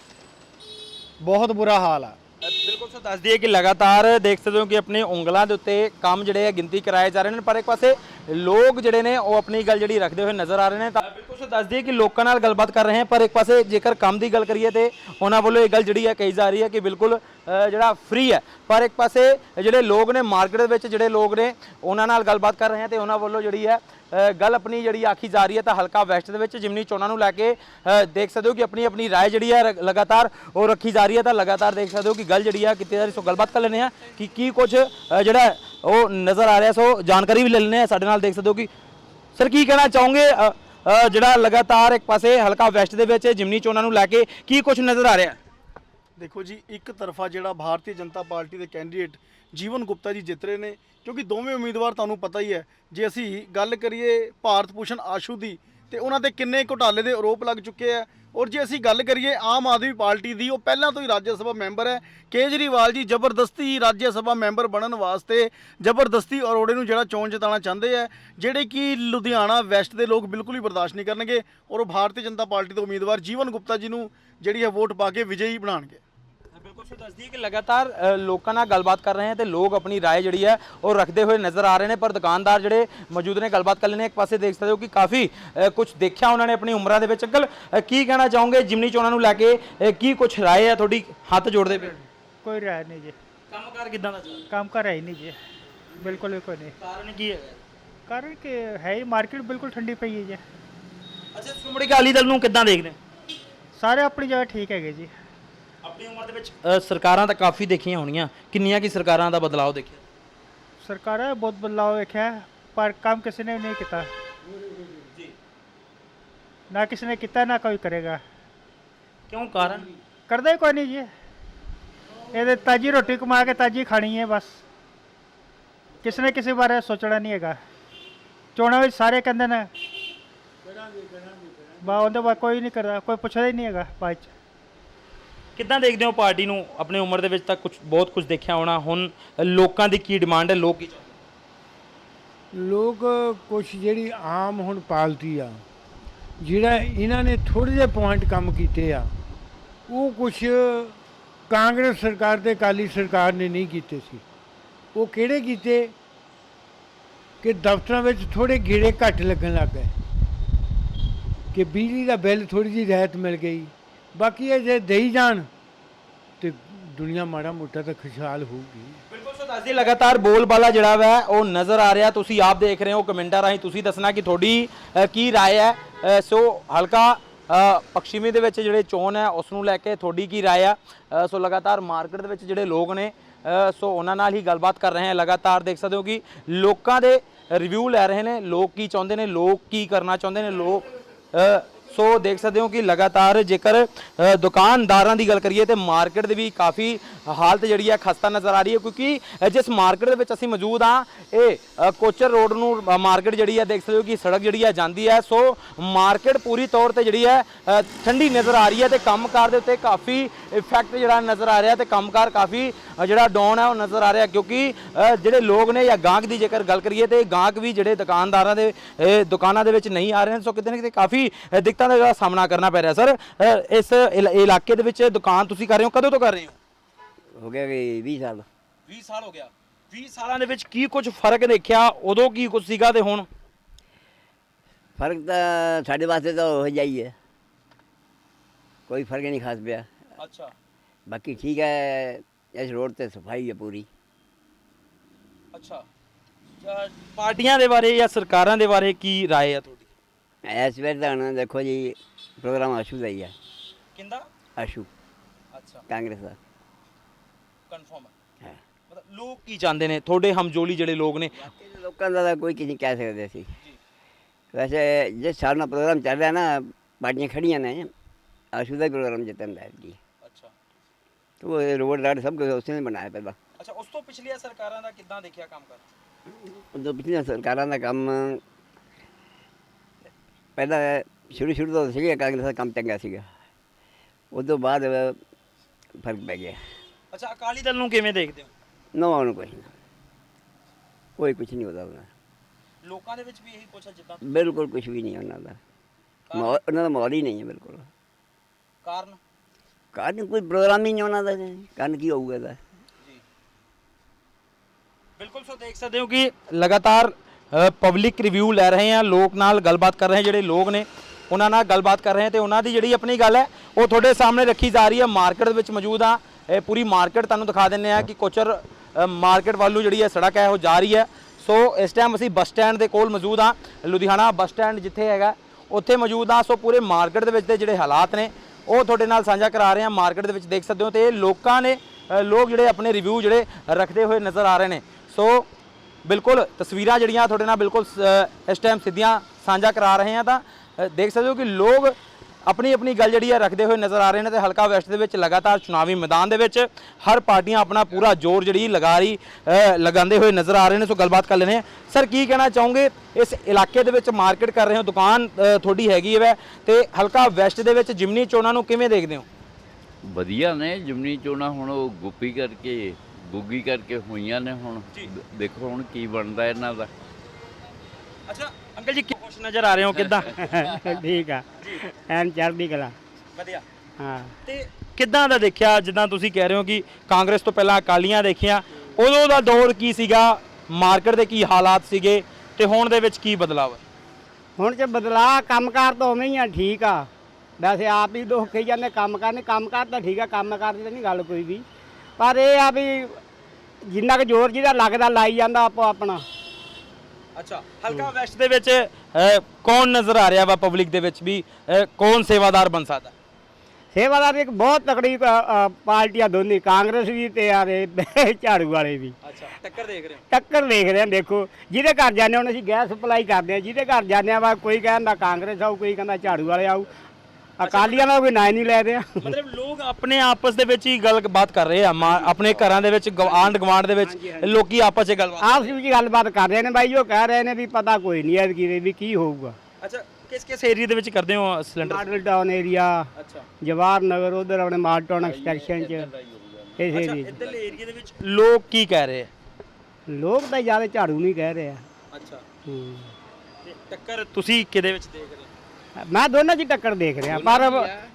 ਬਹੁਤ ਬੁਰਾ ਹਾਲ ਆ। ਬਿਲਕੁਲ ਸੋ ਦੱਸ ਦਈਏ ਕਿ ਲਗਾਤਾਰ ਦੇਖ ਸਕਦੇ ਹੋ ਕਿ ਆਪਣੇ ਉਂਗਲਾਂ ਦੇ ਉੱਤੇ ਕੰਮ ਜਿਹੜੇ ਆ ਗਿਣਤੀ ਕਰਾਏ ਜਾ ਰਹੇ ਨੇ, ਪਰ ਇੱਕ ਪਾਸੇ ਲੋਕ ਜਿਹੜੇ ਨੇ ਉਹ ਆਪਣੀ ਗੱਲ ਜਿਹੜੀ ਰੱਖਦੇ ਹੋਏ ਨਜ਼ਰ ਆ ਰਹੇ ਨੇ ਤਾਂ ਬਿਲਕੁਲ ਸੋ ਦੱਸ ਦਈਏ ਕਿ ਲੋਕਾਂ ਨਾਲ ਗੱਲਬਾਤ ਕਰ ਰਹੇ ਹਾਂ ਪਰ ਇੱਕ ਪਾਸੇ ਜੇਕਰ ਕੰਮ ਦੀ ਗੱਲ ਕਰੀਏ ਤੇ ਉਹਨਾਂ ਵੱਲੋਂ ਇਹ ਗੱਲ ਜਿਹੜੀ ਹੈ ਕਹੀ ਜਾ ਰਹੀ ਹੈ ਕਿ ਬਿਲਕੁਲ ਅ, ਜਿਹੜਾ ਫ੍ਰੀ ਹੈ ਪਰ ਇੱਕ ਪਾਸੇ ਜਿਹੜੇ ਲੋਕ ਨੇ ਮਾਰਕੀਟ ਦੇ ਵਿੱਚ ਜਿਹੜੇ ਲੋਕ ਨੇ ਉਹਨਾਂ ਨਾਲ ਗੱਲਬਾਤ ਕਰ ਰਹੇ ਹਾਂ ਤੇ ਉਹਨਾਂ ਵੱਲੋਂ ਜਿਹੜੀ ਹੈ ਅ, ਗੱਲ ਆਪਣੀ ਜਿਹੜੀ ਆਖੀ ਜਾ ਰਹੀ ਹੈ ਤਾਂ ਹਲਕਾ ਵੈਸਟ ਦੇ ਵਿੱਚ ਜਿਮਨੀ ਚੋਣਾਂ ਨੂੰ ਲੈ ਕੇ ਅ, ਦੇਖ ਸਕਦੇ ਹੋ ਕਿ ਆਪਣੀ ਆਪਣੀ رائے ਜਿਹੜੀ ਹੈ ਰ- ਲਗਾਤਾਰ ਉਹ ਰੱਖੀ ਜਾ ਰਹੀ ਹੈ ਤਾਂ ਲਗਾਤਾਰ ਦੇਖ ਸਕਦੇ ਹੋ ਕਿ ਗੱਲ ਜਿਹੜੀ ਹੈ ਕੀਤੀ ਜਾ ਰਹੀ ਸੋ ਗੱਲਬਾਤ ਕਰ ਲੈਂਦੇ ਹਾਂ ਕਿ ਕੀ ਕੁਝ ਅ, ਜਿਹੜਾ ਹੈ ਉਹ ਨਜ਼ਰ ਆ ਰਿਹਾ ਸੋ ਜਾਣਕਾਰੀ ਵੀ ਲੈ ਲੈਂਦੇ ਹਾਂ ਸਾਡੇ ਨਾਲ ਦੇਖ ਸਕਦੇ ਹੋ ਕਿ ਸਰ ਕੀ ਕਹਿਣਾ ਚਾਹੋਗੇ ਅ, ਅ, ਜਿਹੜਾ ਲਗਾਤਾਰ ਇੱਕ ਪਾਸੇ ਹਲਕਾ ਵੈਸਟ ਦੇ ਵਿੱਚ ਜਿਮਨੀ ਚੋਣਾਂ ਨੂੰ ਲੈ ਕੇ ਕੀ ਕੁਝ ਨਜ਼ਰ ਆ ਰਿਹਾ? ਦੇਖੋ ਜੀ, ਇੱਕ ਤਰਫਾ ਜਿਹੜਾ ਭਾਰਤੀ ਜਨਤਾ ਪਾਰਟੀ ਦੇ ਕੈਂਡੀਡੇਟ ਜੀਵਨ ਗੁਪਤਾ ਜੀ ਜਿੱਤ ਰਹੇ ਨੇ, ਕਿਉਂਕਿ ਦੋਵੇਂ ਉਮੀਦਵਾਰ ਤੁਹਾਨੂੰ ਪਤਾ ਹੀ ਹੈ, ਜੇ ਅਸੀਂ ਗੱਲ ਕਰੀਏ ਭਾਰਤ ਭੂਸ਼ਣ ਆਸ਼ੂ ਦੀ, ਤੇ ਉਹਨਾਂ ਤੇ ਕਿੰਨੇ ਘੁਟਾਲੇ ਦੇ ਆਰੋਪ ਲੱਗ ਚੁੱਕੇ ਆ। ਔਰ ਜੇ ਅਸੀਂ ਗੱਲ ਕਰੀਏ ਆਮ ਆਦਮੀ ਪਾਰਟੀ ਦੀ, ਉਹ ਪਹਿਲਾਂ ਤੋਂ ਹੀ ਰਾਜ ਸਭਾ ਮੈਂਬਰ ਹੈ। ਕੇਜਰੀਵਾਲ ਜੀ ਜ਼ਬਰਦਸਤੀ ਰਾਜ ਸਭਾ ਮੈਂਬਰ ਬਣਨ ਵਾਸਤੇ ਜ਼ਬਰਦਸਤੀ ਅਰੋੜੇ ਨੂੰ ਜਿਹੜਾ ਚੋਣ ਜਿਤਾਉਣਾ ਚਾਹੁੰਦੇ ਆ, ਜਿਹੜੇ ਕਿ ਲੁਧਿਆਣਾ ਵੈਸਟ ਦੇ ਲੋਕ ਬਿਲਕੁਲ ਹੀ ਬਰਦਾਸ਼ਤ ਨਹੀਂ ਕਰਨਗੇ ਔਰ ਉਹ ਭਾਰਤੀ ਜਨਤਾ ਪਾਰਟੀ ਦੇ ਉਮੀਦਵਾਰ ਜੀਵਨ ਗੁਪਤਾ ਜੀ ਨੂੰ ਜਿਹੜੀ ਹੈ ਵੋਟ ਪਾ ਕੇ ਵਿਜੇਈ ਬਣਾਉਣਗੇ। ਬਿਲਕੁਲ ਸੋ ਦੱਸਦੀ ਕਿ ਲਗਾਤਾਰ ਅ, ਲੋਕਾਂ ਨਾਲ ਗੱਲਬਾਤ ਕਰ ਰਹੇ ਹਾਂ ਤੇ ਲੋਕ ਆਪਣੀ رائے ਜਿਹੜੀ ਹੈ ਉਹ ਰੱਖਦੇ ਹੋਏ ਨਜ਼ਰ ਆ ਰਹੇ ਨੇ ਪਰ ਦੁਕਾਨਦਾਰ ਜਿਹੜੇ ਮੌਜੂਦ ਨੇ ਗੱਲਬਾਤ ਕਰ ਲੈਣੇ ਇੱਕ ਪਾਸੇ ਦੇਖ ਸਕਦੇ ਹੋ ਕਿ ਕਾਫੀ ਕੁਝ ਦੇਖਿਆ ਉਹਨਾਂ ਨੇ ਆਪਣੀ ਉਮਰਾਂ ਦੇ ਵਿੱਚ ਅੰਕਲ ਅ, ਕੀ ਕਹਿਣਾ ਚਾਹੋਗੇ ਜਿਮਨੀ ਚੋਣਾਂ ਨੂੰ ਲੈ ਕੇ ਅ, ਕੀ ਕੁਝ ਰਾਏ ਹੈ ਤੁਹਾਡੀ ਹੱਥ ਜੋੜਦੇ ਪਏ कोई राय नहीं जी ਕੰਮਕਾਰ ਕਿਦਾਂ ਦਾ ਚੱਲ काम का है ही नहीं जी बिल्कुल भी कोई नहीं ਕਾਰਨ ਕੀ ਹੈ कारण कि है ही मार्केट बिल्कुल ठंडी पई है जी ਅੱਛਾ ਸ਼੍ਰੋਮਣੀ ਅਕਾਲੀ ਦਲ ਨੂੰ ਕਿੱਦਾਂ ਦੇਖਦੇ सारे अपनी जगह ठीक है जी ਆਪਣੀ ਉਮਰ ਦੇ ਵਿੱਚ ਅ, ਸਰਕਾਰਾਂ ਤਾਂ ਕਾਫੀ ਦੇਖੀਆਂ ਹੋਣੀਆਂ ਕਿੰਨੀਆਂ ਕੀ ਸਰਕਾਰਾਂ ਦਾ ਬਦਲਾਅ ਦੇਖਿਆ सरकार है बहुत बदलाव देखा है पर काम किसी ने नहीं किया ना किसी ने किया ना कोई करेगा ਕਿਉਂ ਕਾਰਨ करदा ही कोई नहीं जी ये ताजी रोटी कमा के ताजी खानी है बस किसी ने किसी बारे सोचना नहीं हैगा ਚੋਣਾਂ ਵਿੱਚ ਸਾਰੇ ਕਹਿੰਦੇ ਨੇ ਬਾ ਉਹਦੇ ਬਾਅਦ ਕੋਈ ਨਹੀਂ ਕਰਦਾ ਕੋਈ ਪੁੱਛਦਾ ਹੀ ਨਹੀਂ ਹੈਗਾ ਬਾਅਦ ਚ ਕਿੱਦਾਂ ਦੇਖਦੇ ਹੋ ਪਾਰਟੀ ਨੂੰ ਆਪਣੀ ਉਮਰ ਦੇ ਵਿੱਚ ਤਾਂ ਕੁਝ ਬਹੁਤ ਕੁਝ ਦੇਖਿਆ ਹੋਣਾ, ਹੁਣ ਲੋਕਾਂ ਦੀ ਕੀ ਡਿਮਾਂਡ ਹੈ, ਲੋਕ ਕੀ ਚਾਹੁੰਦੇ? ਲੋਕ ਕੁਛ ਜਿਹੜੀ ਆਮ ਹੁਣ ਪਾਲਤੀ ਆ, ਜਿਹੜਾ ਇਹਨਾਂ ਨੇ ਥੋੜ੍ਹੇ ਜਿਹੇ ਪੁਆਇੰਟ ਕੰਮ ਕੀਤੇ ਆ, ਉਹ ਕੁਛ ਕਾਂਗਰਸ ਸਰਕਾਰ ਤੇ ਅਕਾਲੀ ਸਰਕਾਰ ਨੇ ਨਹੀਂ ਕੀਤੇ ਸੀ। ਉਹ ਕਿਹੜੇ ਕੀਤੇ? ਕਿ ਦਫ਼ਤਰਾਂ ਵਿੱਚ ਥੋੜੇ ਗੇੜੇ ਘੱਟ ਲੱਗਣ ਲੱਗ ਗਏ, ਕਿ ਬਿਜਲੀ ਦਾ ਬਿੱਲ ਥੋੜੀ ਜਿਹੀ ਰਹਿਤ ਮਿਲ ਗਈ। ਬਾਕੀ ਇਹ ਜੇ ਦੇਈ ਜਾਣ ਤੇ ਦੁਨੀਆ ਮਾੜਾ ਮੋਟਾ ਤਾਂ ਖੁਸ਼ਹਾਲ ਹੋਊਗੀ ਬਿਲਕੁਲ ਸੋ ਦੱਸਦੀ ਲਗਾਤਾਰ ਬੋਲਬਾਲਾ ਜਿਹੜਾ ਵਾ ਉਹ ਨਜ਼ਰ ਆ ਰਿਹਾ ਤੁਸੀਂ ਆਪ ਦੇਖ ਰਹੇ ਹੋ ਕਮੈਂਟਾਂ ਰਾਹੀਂ ਤੁਸੀਂ ਦੱਸਣਾ ਕਿ ਤੁਹਾਡੀ ਅ, ਕੀ رائے ਹੈ ਅ, ਸੋ ਹਲਕਾ ਅ, ਪੱਛਮੀ ਦੇ ਵਿੱਚ ਜਿਹੜੇ ਚੋਣ ਹੈ ਉਸ ਨੂੰ ਲੈ ਕੇ ਤੁਹਾਡੀ ਕੀ رائے ਆ ਅ, ਸੋ ਲਗਾਤਾਰ ਮਾਰਕੀਟ ਦੇ ਵਿੱਚ ਜਿਹੜੇ ਲੋਕ ਨੇ ਅ, ਸੋ ਉਹਨਾਂ ਨਾਲ ਹੀ ਗੱਲਬਾਤ ਕਰ ਰਹੇ ਹਾਂ ਲਗਾਤਾਰ ਦੇਖ ਸਕਦੇ ਹੋ ਕਿ ਲੋਕਾਂ ਦੇ ਰਿਵਿਊ ਲੈ ਰਹੇ ਨੇ ਲੋਕ ਕੀ ਚਾਹੁੰਦੇ ਨੇ ਲੋਕ ਕੀ ਕਰਨਾ ਚਾਹੁੰਦੇ ਨੇ ਲੋਕ ਅ, ਸੋ ਦੇਖ ਸਕਦੇ ਹੋ ਕਿ ਲਗਾਤਾਰ ਜੇਕਰ ਦੁਕਾਨਦਾਰਾਂ ਦੀ ਗੱਲ ਕਰੀਏ ਤੇ ਮਾਰਕੀਟ ਦੇ ਵੀ ਕਾਫੀ ਹਾਲਤ ਜਿਹੜੀ ਹੈ ਖਸਤਾ ਨਜ਼ਰ ਆ ਰਹੀ ਹੈ, ਕਿਉਂਕਿ ਜਿਸ ਮਾਰਕੀਟ ਦੇ ਵਿੱਚ ਅਸੀਂ ਮੌਜੂਦ ਆ ਇਹ ਕੋਚਰ ਰੋਡ ਨੂੰ ਮਾਰਕੀਟ ਜਿਹੜੀ ਹੈ ਦੇਖ ਸਕਦੇ ਹੋ ਕਿ ਸੜਕ ਜਿਹੜੀ ਹੈ ਜਾਂਦੀ ਹੈ, ਸੋ ਮਾਰਕੀਟ ਪੂਰੀ ਤੌਰ ਤੇ ਜਿਹੜੀ ਹੈ ਠੰਡੀ ਨਜ਼ਰ ਆ ਰਹੀ ਹੈ ਤੇ ਕੰਮਕਾਰ ਦੇ ਉੱਤੇ ਕਾਫੀ ਇਫੈਕਟ ਜਿਹੜਾ ਨਜ਼ਰ ਆ ਰਿਹਾ ਤੇ ਕੰਮਕਾਰ ਕਾਫੀ ਜਿਹੜਾ ਡਾਊਨ ਹੈ ਉਹ ਨਜ਼ਰ ਆ ਰਿਹਾ, ਕਿਉਂਕਿ ਜਿਹੜੇ ਲੋਕ ਨੇ ਜਾਂ ਗਾਹਕ ਦੀ ਜੇਕਰ ਗੱਲ ਕਰੀਏ ਤੇ ਗਾਹਕ ਵੀ ਜਿਹੜੇ ਦੁਕਾਨਦਾਰਾਂ ਦੇ ਦੁਕਾਨਾਂ ਦੇ ਵਿੱਚ ਨਹੀਂ ਆ ਰਹੇ ਸੋ ਕਿਤੇ ਨਾ ਕਿਤੇ ਕਾਫੀ ਦਿੱਕਤਾਂ ਦਿੱਕਤਾਂ ਦਾ ਜਿਹੜਾ ਸਾਹਮਣਾ ਕਰਨਾ ਪੈ ਰਿਹਾ। ਸਰ ਇਸ ਇਲਾਕੇ ਦੇ ਵਿੱਚ ਦੁਕਾਨ ਤੁਸੀਂ ਕਰ ਰਹੇ ਹੋ ਕਦੋਂ ਤੋਂ ਕਰ ਰਹੇ ਹੋ? ਹੋ ਗਿਆ ਕਿ 20 ਸਾਲ। 20 ਸਾਲ ਹੋ ਗਿਆ। 20 ਸਾਲਾਂ ਦੇ ਵਿੱਚ ਕੀ ਕੁਝ ਫ਼ਰਕ ਦੇਖਿਆ ਉਦੋਂ ਕੀ ਕੁਝ ਸੀਗਾ ਤੇ ਹੁਣ? ਫ਼ਰਕ ਤਾਂ ਸਾਡੇ ਵਾਸਤੇ ਤਾਂ ਹੋ ਜਾਈ ਹੈ ਕੋਈ ਫ਼ਰਕ ਨਹੀਂ ਖਾਸ ਪਿਆ। ਅੱਛਾ। ਬਾਕੀ ਠੀਕ ਹੈ ਇਸ ਰੋਡ ਤੇ ਸਫ਼ਾਈ ਹੈ ਪੂਰੀ। ਅੱਛਾ। ਪਾਰਟੀਆਂ ਦੇ ਬਾਰੇ ਜਾਂ ਸਰਕਾਰਾਂ ਦੇ ਬਾਰੇ ਕੀ ਰਾਏ ਆ ਇਸ ਵੇਰ ਤਾਂ ਹੁਣ ਦੇਖੋ ਜੀ ਪ੍ਰੋਗਰਾਮ ਆਸ਼ੂ ਦਾ ਹੀ ਹੈ ਕਿੰਦਾ? ਆਸ਼ੂ ਅੱਛਾ। ਕਾਂਗਰਸ ਦਾ। ਕਨਫਰਮ ਹੈ। ਮਤਲਬ ਲੋਕ ਕੀ ਚਾਹੁੰਦੇ ਨੇ? ਤੁਹਾਡੇ ਹਮਜੋਲੀ ਜਿਹੜੇ ਲੋਕ ਨੇ। ਲੋਕਾਂ ਦਾ ਤਾਂ ਕੋਈ ਕਿਸੇ ਨਹੀਂ ਕਹਿ ਸਕਦੇ ਸੀ ਵੈਸੇ ਜਿਸ ਹਿਸਾਬ ਨਾਲ ਪ੍ਰੋਗਰਾਮ ਚੱਲ ਰਿਹਾ ਨਾ ਪਾਰਟੀਆਂ ਖੜੀਆਂ ਨੇ ਆਸ਼ੂ ਦਾ ਪ੍ਰੋਗਰਾਮ ਜਿੱਤਣ ਦਾ ਜੀ। ਅੱਛਾ। ਤੋ ਰੋਡ ਰਾਡ ਸਭ ਕੁਝ ਉਸਨੇ ਬਣਾਇਆ ਪਹਿਲਾਂ ਅੱਛਾ ਉਸ ਤੋਂ ਪਿਛਲੀਆਂ ਸਰਕਾਰਾਂ ਦਾ ਕਿੱਦਾਂ ਦੇਖਿਆ ਕੰਮ ਕਰ? ਉਦੋਂ ਪਿਛਲੀਆਂ ਸਰਕਾਰਾਂ ਦਾ ਕੰਮ ਪਹਿਲਾਂ ਸ਼ੁਰੂ ਸ਼ੁਰੂ ਤੋਂ ਸੀਗਾ ਕਾਂਗਰਸ ਦਾ ਕੰਮ ਚੰਗਾ ਸੀਗਾ। ਉਦੋਂ ਬਾਅਦ ਫ਼ਰਕ ਪੈ ਗਿਆ। ਅੱਛਾ ਅਕਾਲੀ ਦਲ ਨੂੰ ਕਿਵੇਂ ਦੇਖਦੇ ਹੋ? ਨੂੰ ਕੁਛ ਨਹੀਂ। ਕੋਈ ਕੁਛ ਨਹੀਂ ਉਹਦਾ ਉਹਨਾਂ ਦਾ। ਲੋਕਾਂ ਦੇ ਵਿੱਚ ਵੀ ਇਹੀ ਕੁਛ ਹੈ ਜਿੱਦਾਂ ਬਿਲਕੁਲ ਕੁਛ ਵੀ ਨਹੀਂ ਉਹਨਾਂ ਦਾ। ਮਾਹੌਲ- ਉਹਨਾਂ ਦਾ ਮਾਹੌਲ ਹੀ ਨਹੀਂ ਹੈ ਬਿਲਕੁਲ। ਕਾਰਨ? ਕਾਰਨ ਕੋਈ ਪ੍ਰੋਗਰਾਮ ਹੀ ਨਹੀਂ ਉਹਨਾਂ ਦਾ। ਕਾਰਨ ਕੀ ਹੋਊਗਾ ਇਹਦਾ? ਬਿਲਕੁਲ ਸੋ ਦੇਖ ਸਕਦੇ ਹੋ ਕਿ ਲਗਾਤਾਰ ਪਬਲਿਕ ਰਿਵਿਊ ਲੈ ਰਹੇ ਹਾਂ ਲੋਕ ਨਾਲ ਗੱਲਬਾਤ ਕਰ ਰਹੇ ਆ, ਜਿਹੜੇ ਲੋਕ ਨੇ, ਉਹਨਾਂ ਨਾਲ ਗੱਲਬਾਤ ਕਰ ਰਹੇ ਆ ਤੇ ਉਹਨਾਂ ਦੀ ਜਿਹੜੀ ਆਪਣੀ ਗੱਲ ਹੈ, ਉਹ ਤੁਹਾਡੇ ਸਾਹਮਣੇ ਰੱਖੀ ਜਾ ਰਹੀ ਹੈ। ਮਾਰਕੀਟ ਦੇ ਵਿੱਚ ਮੌਜੂਦ ਆ। ਇਹ ਪੂਰੀ ਮਾਰਕੀਟ ਤੁਹਾਨੂੰ ਦਿਖਾ ਦਿੰਨੇ ਆ ਕਿ ਕੋਚਰ ਮਾਰਕੀਟ ਵੱਲੋਂ ਜਿਹੜੀ ਹੈ ਸੜਕ ਹੈ, ਉਹ ਜਾ ਰਹੀ ਹੈ। ਸੋ ਇਸ ਟਾਈਮ ਅਸੀਂ ਬੱਸ ਸਟੈਂਡ ਦੇ ਕੋਲ ਮੌਜੂਦ ਆ। ਲੁਧਿਆਣਾ ਬੱਸ ਸਟੈਂਡ ਜਿੱਥੇ ਹੈਗਾ, ਉੱਥੇ ਮੌਜੂਦ ਆ। ਸੋ ਪੂਰੇ ਮਾਰਕੀਟ ਦੇ ਵਿੱਚ ਦੇ ਜਿਹੜੇ ਹਾਲਾਤ ਨੇ, ਉਹ ਤੁਹਾਡੇ ਨਾਲ ਸਾਂਝਾ ਕਰਾ ਰਹੇ ਹਾਂ ਮਾਰਕੀਟ ਦੇ ਵਿੱਚ ਦੇਖ ਸਕਦੇ ਹੋ ਤੇ ਲੋਕਾਂ ਨੇ ਲੋਕ ਜਿਹੜੇ ਆਪਣੇ ਰਿਵਿਊ ਜਿਹੜੇ ਰੱਖਦੇ ਹੋਏ ਨਜ਼ਰ ਆ ਰਹੇ ਨੇ। ਸੋ ਬਿਲਕੁਲ ਤਸਵੀਰਾਂ ਜਿਹੜੀਆਂ ਤੁਹਾਡੇ ਨਾਲ ਬਿਲਕੁਲ ਸ- ਇਸ ਟਾਈਮ ਸਿੱਧੀਆਂ ਸਾਂਝਾ ਕਰਾ ਰਹੇ ਹਾਂ ਤਾਂ ਅ, ਦੇਖ ਸਕਦੇ ਹੋ ਕਿ ਲੋਕ ਆਪਣੀ ਆਪਣੀ ਗੱਲ ਜਿਹੜੀ ਹੈ ਰੱਖਦੇ ਹੋਏ ਨਜ਼ਰ ਆ ਰਹੇ ਨੇ ਤੇ ਹਲਕਾ ਵੈਸਟ ਦੇ ਵਿੱਚ ਲਗਾਤਾਰ ਚੁਣਾਵੀ ਮੈਦਾਨ ਦੇ ਵਿੱਚ ਹਰ ਪਾਰਟੀਆਂ ਆਪਣਾ ਪੂਰਾ ਜ਼ੋਰ ਜਿਹੜੀ ਲਗਾ ਰਹੀ ਅ, ਲਗਾਉਂਦੇ ਹੋਏ ਨਜ਼ਰ ਆ ਰਹੇ ਨੇ। ਸੋ ਗੱਲਬਾਤ ਕਰ ਲੈਣੇ ਸਰ ਕੀ ਕਹਿਣਾ ਚਾਹੋਗੇ? ਇਸ ਇਲਾਕੇ ਦੇ ਵਿੱਚ ਮਾਰਕੀਟ ਕਰ ਰਹੇ ਹੋ ਦੁਕਾਨ ਅ, ਤੁਹਾਡੀ ਹੈਗੀ ਹੈ ਤੇ ਹਲਕਾ ਵੈਸਟ ਦੇ ਵਿੱਚ ਜਿਮਨੀ ਚੋਣਾਂ ਨੂੰ ਕਿਵੇਂ ਦੇਖਦੇ ਹੋ? ਵਧੀਆ ਨੇ ਜਿਮਨੀ ਚੋਣਾਂ ਹੁਣ ਉਹ ਗੁੱਪੀ ਕਰਕੇ ਗੁੱਗੀ ਕਰਕੇ ਹੋਈਆਂ ਨੇ ਹੁਣ। ਦੇਖੋ ਹੁਣ ਕੀ ਬਣਦਾ ਇਹਨਾਂ ਦਾ। ਅੱਛਾ ਅੰਕਲ ਜੀ ਖੁਸ਼ ਨਜ਼ਰ ਆ ਰਹੇ ਹੋ? ਕਿੱਦਾਂ? ਠੀਕ ਆ। ਐਨ ਚੜ੍ਹਦੀ ਕਲਾ। ਵਧੀਆ। ਹਾਂ। ਤੇ ਕਿੱਦਾਂ ਦਾ ਦੇਖਿਆ ਜਿੱਦਾਂ ਤੁਸੀਂ ਕਹਿ ਰਹੇ ਹੋ ਕਿ ਕਾਂਗਰਸ ਤੋਂ ਪਹਿਲਾਂ ਅਕਾਲੀਆਂ ਦੇਖੀਆਂ ਉਦੋਂ ਦਾ ਦੌਰ ਕੀ ਸੀਗਾ? ਮਾਰਕੀਟ ਦੇ ਕੀ ਹਾਲਾਤ ਸੀਗੇ? ਤੇ ਹੁਣ ਦੇ ਵਿੱਚ ਕੀ ਬਦਲਾਅ ਹੈ? ਹੁਣ ਚ ਬਦਲਾ ਕੰਮਕਾਰ ਤਾਂ ਉਵੇਂ ਹੀ ਆ ਠੀਕ ਆ। ਵੈਸੇ ਆਪ ਹੀ ਦੁੱਖ ਕਹੀ ਜਾਂਦੇ ਕੰਮ ਕਰਨੇ ਕੰਮਕਾਰ ਤਾਂ ਠੀਕ ਆ ਕੰਮ ਦੀ ਤਾਂ ਨਹੀਂ ਗੱਲ ਕੋਈ ਵੀ। ਪਰ ਇਹ ਆ ਵੀ ਜਿੰਨਾ ਕੁ ਜ਼ੋਰ ਜਿਹਦਾ ਲੱਗਦਾ ਲਾਈ ਜਾਂਦਾ ਆਪੋ ਆਪਣਾ। ਅੱਛਾ ਹਲਕਾ ਵੈਸਟ ਦੇ ਵਿੱਚ ਕੌਣ ਨਜ਼ਰ ਆ ਰਿਹਾ ਵਾ ਪਬਲਿਕ ਦੇ ਵਿੱਚ ਵੀ ਕੌਣ ਸੇਵਾਦਾਰ ਬਣ ਸਕਦਾ? ਸੇਵਾਦਾਰ ਇੱਕ ਬਹੁਤ ਤਕੜੀ ਅ, ਅ, ਪਾਰਟੀ ਆ ਦੋਨੇ ਕਾਂਗਰਸ ਵੀ ਤੇ ਆਰੇ ਝਾੜੂ ਵਾਲੇ ਵੀ। ਅੱਛਾ ਟੱਕਰ ਦੇਖ ਰਹੇ ਟੱਕਰ ਦੇਖ ਰਹੇ ਆ ਦੇਖੋ ਜਿਹਦੇ ਘਰ ਜਾਂਦੇ ਹੁਣ ਅਸੀਂ ਗੈਸ ਸਪਲਾਈ ਕਰਦੇ ਆ ਜਿਹਦੇ ਘਰ ਜਾਂਦੇ ਆ ਵਾ ਕੋਈ ਕਹਿੰਦਾ ਕਾਂਗਰਸ ਆਊ ਕੋਈ ਕਹਿੰਦਾ ਝਾੜੂ ਵਾਲੇ ਆਊ ਅਕਾਲੀਆਂ ਦਾ ਕੋਈ ਨਾਂ ਹੀ ਨਹੀਂ ਲੈ ਰਿਹਾ। ਮਤਲਬ ਲੋਕ ਆਪਣੇ ਆਪਸ ਦੇ ਵਿੱਚ ਹੀ ਗੱਲ ਬਾਤ ਕਰ ਰਹੇ ਆ ਮਾ- ਆਪਣੇ ਘਰਾਂ ਦੇ ਵਿੱਚ ਆਂਡ ਗਵਾਂਡ ਦੇ ਵਿੱਚ ਲੋਕੀ ਆਪਸ 'ਚ ਗੱਲਬਾਤ ਆਪਸ ਵਿੱਚ ਗੱਲਬਾਤ ਕਰ ਰਹੇ ਨੇ ਬਾਈ ਉਹ ਕਹਿ ਰਹੇ ਨੇ ਵੀ ਪਤਾ ਕੋਈ ਨਹੀਂ ਹੈ ਕਿ ਵੀ ਕੀ ਹੋਊਗਾ। ਅੱਛਾ ਕਿਸ ਕਿਸ ਏਰੀਆ ਦੇ ਵਿੱਚ ਕਰਦੇ ਹੋ ਸਿਲੰਡਰ? ਮਾਡਲ ਟਾਊਨ ਏਰੀਆ ਅੱਛਾ। ਜਵਾਹਰ ਨਗਰ ਉਧਰ ਆਪਣੇ ਮਾਡਲ ਟਾਊਨ ਐਕਸਟੈਂਸ਼ਨ ਚ ਇਸ ਏਰੀਏ 'ਚ। ਇੱਧਰਲੇ ਏਰੀਆ ਦੇ ਵਿੱਚ ਲੋਕ ਕੀ ਕਹਿ ਰਹੇ ਆ? ਲੋਕ ਤਾਂ ਜ਼ਿਆਦਾ ਝਾੜੂ ਨਹੀਂ ਕਹਿ ਰਹੇ ਆ। ਅੱਛਾ। ਹੂੰ। ਤੇ ਟੱਕਰ ਤੁਸੀਂ ਕਿਹਦੇ ਵਿੱਚ ਦੇਖ ਰਹੇ ਹੋ? ਮੈਂ ਦੋਨਾਂ 'ਚ ਹੀ ਟੱਕਰ ਦੇਖ ਰਿਹਾ ਪਰ